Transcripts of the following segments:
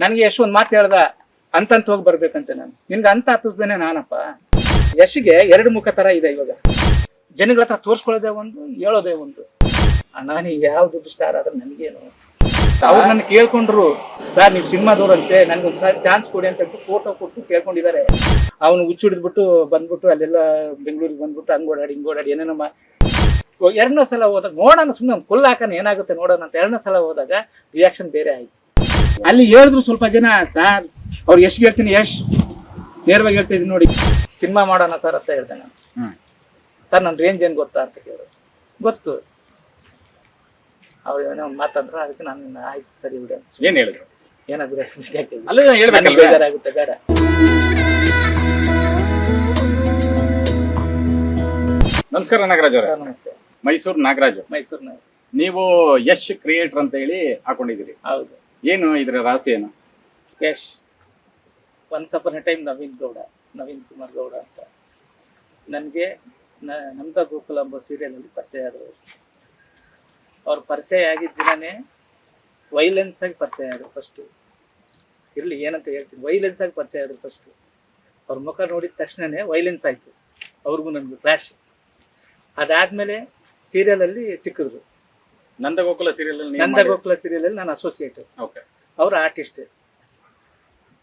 ನನಗೆ ಯಶ್ ಒಂದು ಮಾತು ಹೇಳ್ದ, ಅಂತಂತ ಹೋಗಿ ಬರ್ಬೇಕಂತೆ ನಾನು. ನಿನ್ಗೆ ಅಂತ ಹತ್ತಿಸ್ದೇನೆ ನಾನಪ್ಪ. ಯಶ್ಗೆ ಎರಡು ಮುಖ ತರ ಇದೆ ಇವಾಗ. ಜನಗಳ ಹತ್ರ ತೋರ್ಸ್ಕೊಳ್ಳೋದೇ ಒಂದು, ಹೇಳೋದೇ ಒಂದು. ನೀವು ಯಾವ ದುಡ್ಡು ಸ್ಟಾರ್ ಆದ್ರೆ ನನಗೇನು. ಅವ್ರು ನನ್ನ ಕೇಳ್ಕೊಂಡ್ರು, ಸರ್, ನೀವು ಸಿನಿಮಾದವ್ರಂತೆ ನನ್ಗೊಂದು ಚಾನ್ಸ್ ಕೊಡಿ ಅಂತ ಫೋಟೋ ಕೊಟ್ಟು ಕೇಳ್ಕೊಂಡಿದ್ದಾರೆ. ಅವನು ಹುಚ್ಚು ಹಿಡಿದ್ಬಿಟ್ಟು ಬಂದ್ಬಿಟ್ಟು ಅಲ್ಲೆಲ್ಲ ಬೆಂಗಳೂರಿಗೆ ಬಂದ್ಬಿಟ್ಟು ಹಂಗೆ ಓಡಾಡಿ, ಹಿಂಗೆ ಓಡಾಡಿ, ಏನೇನೋ ಎರಡನೇ ಸಲ ಹೋದಾಗ ನೋಡೋಣ ಸುಮ್ಮನೆ ಕೊಲ್ಲ ಹಾಕೋಣ ಏನಾಗುತ್ತೆ ನೋಡೋಣ ಅಂತ ಎರಡನೇ ಸಲ ಹೋದಾಗ ರಿಯಾಕ್ಷನ್ ಬೇರೆ ಆಯ್ತು. ಅಲ್ಲಿ ಹೇಳಿದ್ರು ಸ್ವಲ್ಪ ಜನ ಸರ್ ಅವ್ರು ಎಷ್ಟು ಹೇಳ್ತೀನಿ ಯಶ್. ನೇರವಾಗಿ ಹೇಳ್ತಿದ್ದೀನಿ ನೋಡಿ. ಸಿನಿಮಾ ಮಾಡೋಣ ಸರ್ ಅಂತ ಹೇಳ್ತೇನೆ ನಾನು. ಸರ್ ನನ್ನ ರೇಂಜ್ ಏನು ಗೊತ್ತಾ ಅಂತ ಕೇಳಿದ್ರು ಗೊತ್ತು. ಅವ್ರು ಏನೋ ಒಂದ್ ಮಾತಂದ್ರು ಅದಕ್ಕೆ ನಾನು ಆಯ್ತು ಸರಿ ಬಿಡಿ ಏನು ಹೇಳಿದ್ರು? ಏನಾಗಿದೆ ಬೇಜಾರಾಗುತ್ತೆ ಬೇಡ. ನಮಸ್ಕಾರ ನಾಗರಾಜ್ ಅವರ. ನಮಸ್ತೆ. ಮೈಸೂರು ನಾಗರಾಜ್. ಮೈಸೂರು ನೀವು ಯಶ್ ಕ್ರಿಯೇಟರ್ ಅಂತ ಹೇಳಿ ಹಾಕೊಂಡಿದ್ದೀರಿ. ಹೌದು. ಏನು ಇದರ ರಾಶಿ ಏನು? Yash once upon time Naveen Gowda, Naveen Kumar Gowda ಅಂತ. ನನಗೆ ನಮ್ದ ಗೋಕುಲ ಎಂಬ ಸೀರಿಯಲಲ್ಲಿ ಪರಿಚಯ ಆದರು ಅವ್ರು ಪರಿಚಯ ಆಗಿದ್ದ ದಿನನೇ ವೈಲೆನ್ಸ್ ಆಗಿ ಪರಿಚಯ ಆದರು ಫಸ್ಟು ಇರಲಿ, ಏನಂತ ಹೇಳ್ತೀನಿ ವೈಲೆನ್ಸ್ ಆಗಿ ಪರಿಚಯ ಆದರು ಫಸ್ಟು ಅವ್ರ ಮುಖ ನೋಡಿದ ತಕ್ಷಣನೇ ವೈಲೆನ್ಸ್ ಆಯಿತು. ಅವ್ರಿಗೂ ನನಗೆ ಕ್ಲಾಶ್ ಅದಾದಮೇಲೆ ಸೀರಿಯಲಲ್ಲಿ ಸಿಕ್ಕಿದ್ರು. ನಂದ ಗೋಕುಲ ಸೀರಿಯಲ್ ನಂದಗೋಕುಲ ಸೀರಿಯಲ್ ಅಲ್ಲಿ ನಾನು ಅಸೋಸಿಯೇಟ್ ಓಕೆ ಅವರು ಆರ್ಟಿಸ್ಟ್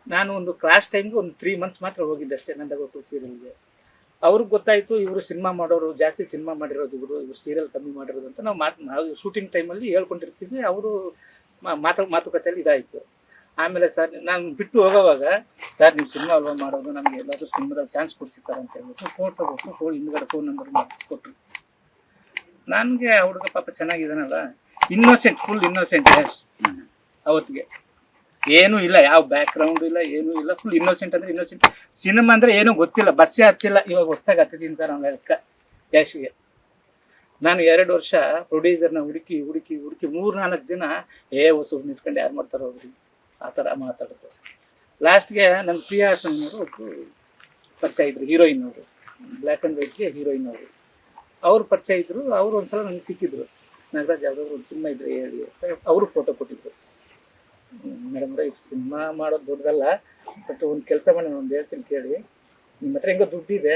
ನಾನು ಒಂದು ಕ್ಲಾಸ್ ಟೈಮ್ಗೆ ಒಂದು ತ್ರೀ ಮಂತ್ಸ್ ಮಾತ್ರ ಹೋಗಿದ್ದೆ ಅಷ್ಟೇ ನಂದಗೋಕುಲ ಸೀರಿಯಲ್ಗೆ ಅವ್ರಿಗೆ ಗೊತ್ತಾಯಿತು ಇವರು ಸಿನಿಮಾ ಮಾಡೋರು ಜಾಸ್ತಿ ಸಿನಿಮಾ ಮಾಡಿರೋದು ಇವರು ಇವರು ಸೀರಿಯಲ್ ಕಮ್ಮಿ ಮಾಡಿರೋದು ಅಂತ ನಾವು ಮಾತು ನಾವು ಶೂಟಿಂಗ್ ಟೈಮಲ್ಲಿ ಹೇಳ್ಕೊಂಡಿರ್ತೀವಿ ಅವರು ಮಾತು ಮಾತುಕತೆಯಲ್ಲಿ ಇದಾಯಿತು. ಆಮೇಲೆ ಸರ್ ನಾನು ಬಿಟ್ಟು ಹೋಗೋವಾಗ ಸರ್ ನೀವು ಸಿನಿಮಾ ಅಲ್ವಾ ಮಾಡೋದು? ನಮಗೆ ಎಲ್ಲಾದರೂ ಸಿನಿಮಾದಲ್ಲಿ ಚಾನ್ಸ್ ಕೊಡಿಸಿ ಸರ್ ಅಂತ ಹೇಳ್ಬಿಟ್ಟು ಫೋನ್ ತಗೋಬೇಕು ಫೋನ್ ಹಿಂದ್ಗಡೆ ಫೋನ್ ನಂಬರ್ ಕೊಟ್ಟರು ನನಗೆ ಹುಡುಗ ಪಾಪ ಚೆನ್ನಾಗಿದ್ದಾನಲ್ಲ ಇನ್ನೋಸೆಂಟ್ ಫುಲ್ ಇನ್ನೋಸೆಂಟ್ ಎಸ್ ಅವತ್ತಿಗೆ. ಏನೂ ಇಲ್ಲ, ಯಾವ ಬ್ಯಾಕ್ ಗ್ರೌಂಡ್ ಇಲ್ಲ, ಏನೂ ಇಲ್ಲ ಫುಲ್ ಇನ್ನೋಸೆಂಟ್ ಅಂದ್ರೆ ಇನ್ನೋಸೆಂಟ್ ಸಿನಿಮಾ ಅಂದ್ರೆ ಏನೂ ಗೊತ್ತಿಲ್ಲ, ಬಸ್ಸೇ ಹತ್ತಿಲ್ಲ, ಇವಾಗ ಹೊಸ್ದಾಗಿ ಹತ್ತಿದ್ದೀನಿ ಸರ್ ಅವ್ನ ಲೆಕ್ಕ. ಕ್ಯಾಶ್ಗೆ ನಾನು ಎರಡು ವರ್ಷ ಪ್ರೊಡ್ಯೂಸರ್ನ ಹುಡುಕಿ ಹುಡುಕಿ ಹುಡುಕಿ ಮೂರು ನಾಲ್ಕು ಜನ, ಏ, ಹೊಸ, ನಿಂತ್ಕೊಂಡು ಯಾರು ಮಾಡ್ತಾರೋ ಅವ್ರಿ. ಆ ಥರ ಮಾತಾಡೋದು. ಲಾಸ್ಟ್ಗೆ ನನ್ನ ಪ್ರಿಯಾ ಹಾಸನ್ನವರು ಒಬ್ಬರು ಪರಿಚಯ ಇದ್ರು ಹೀರೋಯಿನ್ ಅವರು. ಬ್ಲ್ಯಾಕ್ ಆ್ಯಂಡ್ ವೈಟ್ಗೆ ಹೀರೋಯಿನ್ ಅವರು. ಅವ್ರು ಪರಿಚಯ ಇದ್ರು, ಅವರು ಒಂದ್ಸಲ ನನಗೆ ಸಿಕ್ಕಿದ್ರು. ನಾಗರಾಜ್ ಯಾವ್ದಾದ್ರು ಒಂದು ಸಿನಿಮಾ ಇದ್ರೆ ಹೇಳಿ ಅಂತ ಅವರು ಫೋಟೋ ಕೊಟ್ಟಿದ್ರು. ಮೇಡಮ್ ಅವ್ರೆ ಸಿನಿಮಾ ಮಾಡೋದು ದೊಡ್ಡದಲ್ಲ ಬಟ್ ಒಂದು ಕೆಲಸ ಮಾಡಿ ನಾನು ಒಂದು ಹೇಳ್ತೀನಿ ಕೇಳಿ. ನಿಮ್ಮ ಹತ್ರ ಹೆಂಗೋ ದುಡ್ಡಿದೆ,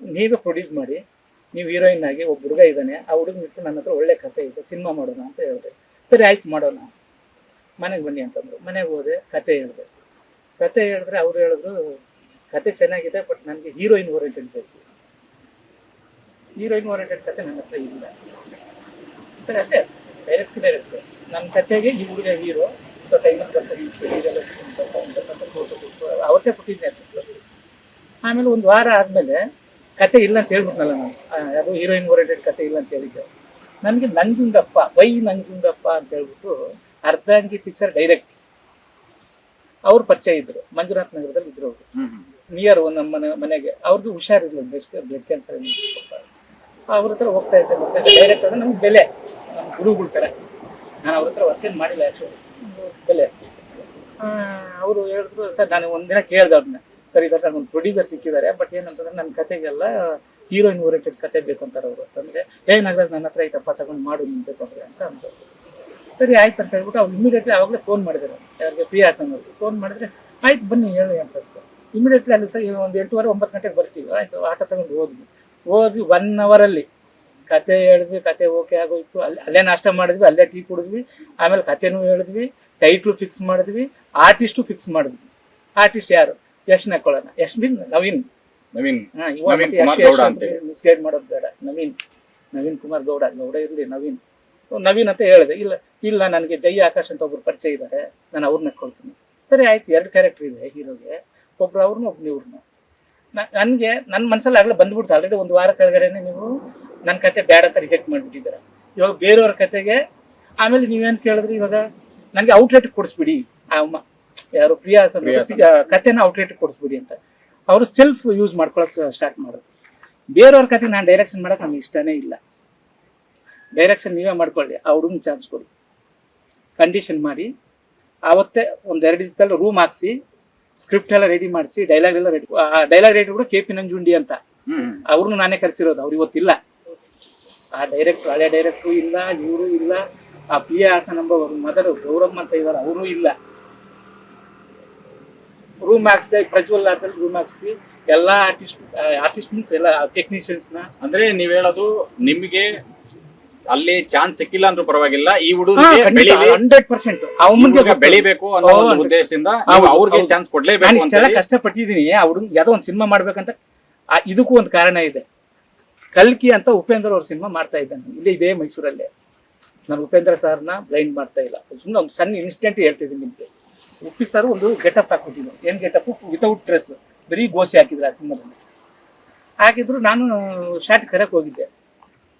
ನೀವೇ ಪ್ರೊಡ್ಯೂಸ್ ಮಾಡಿ, ನೀವು ಹೀರೋಯಿನ್ ಆಗಿ ಒಬ್ಬ ಹುಡುಗ ಇದ್ದಾನೆ, ಆ ಹುಡುಗ ಇಟ್ಟು ನನ್ನ ಹತ್ರ ಒಳ್ಳೆ ಕತೆ ಇದೆ, ಸಿನಿಮಾ ಮಾಡೋಣ ಅಂತ ಹೇಳಿದೆ. ಸರಿ, ಆಯ್ತು, ಮಾಡೋಣ. ಮನೆಗೆ ಬನ್ನಿ ಅಂತಂದ್ರು. ಮನೆಗೆ ಹೋದೆ ಕತೆ ಹೇಳಿದೆ. ಕತೆ ಹೇಳಿದ್ರೆ ಅವ್ರು ಹೇಳಿದ್ರು ಕತೆ ಚೆನ್ನಾಗಿದೆ ಬಟ್ ನನಗೆ ಹೀರೋಯಿನ್ ಓರಿಯೆಂಟೆಡ್ ಬೇಕು. ಹೀರೋಯಿನ್ ಓರಿಯೆಂಟೆಡ್ ಕತೆ ನನ್ನ ಹತ್ರ ಇಲ್ಲ. ಸರಿ ಅಷ್ಟೇ. ಡೈರೆಕ್ಟ್ ಡೈರೆಕ್ಟ್ ನನ್ನ ಕತೆಗೆ ಈ ಹುಡುಗ ಹೀರೋ ಅವತ್ತೇ ಕೊಟ್ಟಿದ್ದೆ ಆಮೇಲೆ ಒಂದು ವಾರ ಆದಮೇಲೆ ಕತೆ ಇಲ್ಲ ಅಂತ ಹೇಳ್ಬಿಟ್ನಲ್ಲ ನಾನು. ಯಾರು ಹೀರೋಯಿನ್ ಓರಿಯೆಂಟೆಡ್ ಕತೆ ಇಲ್ಲ ಅಂತ ಹೇಳಿದ್ದೆ. ನನಗೆ ನಂಜುಂಡಪ್ಪ ವೈ ನಂಜುಂಡಪ್ಪ ಅಂತ ಹೇಳ್ಬಿಟ್ಟು ಅರ್ಧಾಂಗಿ ಪಿಕ್ಚರ್ ಡೈರೆಕ್ಟ್ ಅವ್ರು ಪರಿಚಯ ಇದ್ರು. ಮಂಜುನಾಥ್ ನಗರದಲ್ಲಿ ಇದ್ರು ಅವರು. ನಿಯರ್ ನಮ್ಮ ಮನೆ ಮನೆಗೆ. ಅವ್ರದ್ದು ಹುಷಾರಿರ್ಲಿಲ್ಲ. ಬೆಸ್ಟ್ ಬ್ಲಡ್ ಕ್ಯಾನ್ಸರ್ ಅವ್ರ ಹತ್ರ ಹೋಗ್ತಾ ಇದ್ದೆ ಮತ್ತೆ ಡೈರೆಕ್ಟ್ ಅಂದ್ರೆ ನಮ್ಗೆ ಬೆಲೆ. ನಮ್ಮ ಗುರುಗಳ ಥರ ನಾನು ಅವ್ರ ಹತ್ರ ವರ್ಕೇನ್ ಮಾಡಿಲ್ಲ ಬೆಲೆ. ಅವರು ಹೇಳಿದ್ರು, ಸರ್, ನಾನು ಒಂದಿನ ಕೇಳ್ದೆ ಅವ್ರನ್ನ ಸರ್ ಇದ್ರ ಒಂದು ಪ್ರೊಡ್ಯೂಸರ್ ಸಿಕ್ಕಿದ್ದಾರೆ ಬಟ್ ಏನಂತಂದ್ರೆ ನನ್ನ ಕತೆಗೆಲ್ಲ ಹೀರೋಯಿನ್ ಓರಿಯೆಂಟೆಡ್ ಕತೆ ಬೇಕು ಅಂತಾರೆ ಅವರು. ಅಂತಂದ್ರೆ, ಏ, ನಾಗರಾಜ್, ನನ್ನ ಹತ್ರ ಐತಪ್ಪ ತಗೊಂಡು ಮಾಡು ಅಂದ್ರೆ, ಅಂತ ಅಂತ ಸರಿ, ಆಯ್ತು ಅಂತ ಹೇಳ್ಬಿಟ್ಟು ಅವ್ರು ಇಮಿಡಿಯೇಟ್ಲಿ ಅವಾಗಲೇ ಫೋನ್ ಮಾಡಿದ್ರು. ಯಾರಿಗೆ ಪ್ರಿಯಾ ಹಾಸನ್ ಅವ್ರಿಗೆ ಫೋನ್ ಮಾಡಿದ್ರೆ, ಆಯ್ತು ಬನ್ನಿ, ಹೇಳಿ, ಅಂತ ಇಮಿಡಿಯೇಟ್ಲಿ ಅಲ್ಲಿ ಸರ್, ಒಂದು ಎಂಟೂವರೆ, ಒಂಬತ್ತು ಗಂಟೆಗೆ ಬರ್ತೀವಿ. ಆಯ್ತು, ಆಟೋ ತಗೊಂಡು ಹೋದ್ವಿ. ಹೋದ್ವಿ ಒನ್ ಅವರಲ್ಲಿ ಕತೆ ಹೇಳಿದ್ವಿ ಕತೆ ಓಕೆ ಆಗೋಯ್ತು. ಅಲ್ಲಿ ಅಲ್ಲೇ ನಾಷ್ಟ ಮಾಡಿದ್ವಿ ಅಲ್ಲೇ ಟೀ ಕುಡಿದ್ವಿ. ಆಮೇಲೆ ಕತೆನೂ ಹೇಳಿದ್ವಿ ಟೈಟ್ಲು ಫಿಕ್ಸ್ ಮಾಡಿದ್ವಿ ಆರ್ಟಿಸ್ಟು ಫಿಕ್ಸ್ ಮಾಡಿದ್ವಿ. ಆರ್ಟಿಸ್ಟ್ ಯಾರು? ಯಶ್ ನಕ್ಕೊಳ್ಳೋಣ ಯಶ್ ಬಿನ್ ನವೀನ್. ನವೀನ್. ಮಿಸ್ಗೈಡ್ ಮಾಡೋದು ಬೇಡ. ನವೀನ್. ನವೀನ್ ಕುಮಾರ್ ಗೌಡ ಗೌಡ ಇರಲಿ ನವೀನ್. ನವೀನ್ ಅಂತ ಹೇಳಿದೆ. ಇಲ್ಲ ಇಲ್ಲ ನನಗೆ ಜೈ ಆಕಾಶ್ ಅಂತ ಒಬ್ರು ಪರಿಚಯ ಇದ್ದಾರೆ ನಾನು ಅವ್ರನ್ನ ಕೊಡ್ತೀನಿ. ಸರಿ ಆಯ್ತು. ಎರಡು ಕ್ಯಾರೆಕ್ಟರ್ ಇದೆ ಹೀರೋಗೆ. ಒಬ್ರು ಅವ್ರನ್ನ ಒಬ್ರು ಇವ್ರನ್ನ ನನಗೆ ನನ್ನ ಮನಸ್ಸಲ್ಲಿ ಆಗ್ಲೇ ಬಂದ್ಬಿಡ್ತು. ಆಲ್ರೆಡಿ ಒಂದು ವಾರ ಕೆಳಗಡೆನೆ ನೀವು ನನ್ನ ಕತೆ ಬೇಡ ಅಂತ ರಿಜೆಕ್ಟ್ ಮಾಡಿಬಿಟ್ಟಿದ್ದೀರ. ಇವಾಗ ಬೇರೆಯವ್ರ ಕತೆಗೆ ಆಮೇಲೆ ನೀವೇನು ಕೇಳಿದ್ರಿ ಇವಾಗ? ನನಗೆ ಔಟ್ಲೆಟ್ ಕೊಡಿಸ್ಬಿಡಿ. ಆ ಅಮ್ಮ ಯಾರು ಪ್ರಿಯಾ ಅವ್ರು ಕತೆನ ಔಟ್ಲೆಟ್ ಕೊಡಿಸ್ಬಿಡಿ ಅಂತ. ಅವರು ಸೆಲ್ಫ್ ಯೂಸ್ ಮಾಡ್ಕೊಳಕ್ ಸ್ಟಾರ್ಟ್ ಮಾಡೋದು ಬೇರೆಯವ್ರ ಕತೆ ನಾನು ಡೈರೆಕ್ಷನ್ ಮಾಡಕ್ ನಮ್ಗೆ ಇಷ್ಟನೇ ಇಲ್ಲ. ಡೈರೆಕ್ಷನ್ ನೀವೇ ಮಾಡ್ಕೊಳ್ಳಿ. ಆ ಹುಡುಗನ ಚಾನ್ಸ್ ಕೊಡಿ. ಕಂಡೀಷನ್ ಮಾಡಿ. ಆವತ್ತೇ ಒಂದು ಎರಡು ದಿವಸದಲ್ಲಿ ರೂಮ್ ಹಾಕ್ಸಿ. ಸ್ಕ್ರಿಪ್ಟ್ ಎಲ್ಲ ರೆಡಿ ಮಾಡಿಸಿ ಡೈಲಾಗ್ ಎಲ್ಲ ರೆಡಿ ಆ ಡೈಲಾಗ್ ರೆಡಿ ಕೂಡ ಕೆ ಪಿ ನಂಜುಂಡಿ ಅಂತ. ಅವ್ರನ್ನ ಅವ್ರನ್ನು ನಾನೇ ಕರೆಸಿರೋದು ಅವ್ರು ಇವತ್ತಿಲ್ಲ. ಆ ಡೈರೆಕ್ಟ್ರು ಹಳೆ ಡೈರೆಕ್ಟ್ರು ಇಲ್ಲ ಇವರು ಇಲ್ಲ ಆ ಪಿ ಎ ಹಾಸನ್ ಎಂಬ ಅವ್ರ ಮದರ್ ಗೌರಮ್ಮ ಅಂತ ಇದ್ದಾರೆ ಅವರು ಇಲ್ಲ. ರೂಮ್ ಹಾಕ್ಸ್ದೆ ಪ್ರಜ್ವಲ್ ಆರ್ಸಲ್ಲಿ ರೂಮ್ ಹಾಕ್ಸಿ ಎಲ್ಲಾ ಆರ್ಟಿಸ್ಟ್ ಆರ್ಟಿಸ್ಟ್ ಮೀನ್ಸ್ ಎಲ್ಲ ಟೆಕ್ನಿಷಿಯನ್ಸ್ನ ಅಂದ್ರೆ ನೀವ್ ಹೇಳೋದು ನಿಮ್ಗೆ ಅಲ್ಲಿ ಚಾನ್ಸ್ ಸಿಕ್ಕಿಲ್ಲ ಅಂದ್ರೂ ಪರವಾಗಿಲ್ಲ. ಈ ಬೆಳಿಲಿ. Hundred percent. ಹುಡುಗ ಬೆಳಿಬೇಕು ಅನ್ನೋ ಒಂದು ಉದ್ದೇಶದಿಂದ ಅವ್ರಿಗೆ ಚಾನ್ಸ್ ಕೊಡ್ಲೇಬೇಕು ಕಷ್ಟ ಇಷ್ಟೆಲ್ಲ ಕಷ್ಟಪಟ್ಟಿದ್ದೀನಿ. ಆ ಹುಡುಗ ಯಾವ್ದೋ ಒಂದು ಸಿನಿಮಾ ಮಾಡ್ಬೇಕಂತ ಆ, ಇದಕ್ಕೂ ಒಂದು ಕಾರಣ ಇದೆ. ಕಲ್ಕಿ ಅಂತ ಉಪೇಂದ್ರ ಅವ್ರ ಸಿನಿಮಾ ಮಾಡ್ತಾ ಇದ್ದಾನೆ. ಇಲ್ಲಿ ಇದೇ ಮೈಸೂರಲ್ಲೇ. ನಾನು ಉಪೇಂದ್ರ ಸರ್ನ ಬ್ಲೈಂಡ್ ಮಾಡ್ತಾ ಇಲ್ಲ. ಸುಮ್ಮನೆ ಒಂದು ಸಣ್ಣ ಇನ್ಸ್ಟೆಂಟ್ ಹೇಳ್ತಿದ್ದೀನಿ ನಿಮಗೆ. ಉಪ್ಪಿ ಸರ್ ಒಂದು ಗೆಟಪ್ ಹಾಕ್ಬಿಟ್ಟಿದ್ರು. ಏನು ಗೆಟಪ್ ವಿತೌಟ್ ಡ್ರೆಸ್ ಬರೀ ಗೋಸಿ ಹಾಕಿದ್ರು ಆ ಸಿನಿಮಾದಲ್ಲಿ. ಹಾಕಿದ್ರು ನಾನು ಶಾರ್ಟ್ ಕರೆಕ್ ಹೋಗಿದ್ದೆ.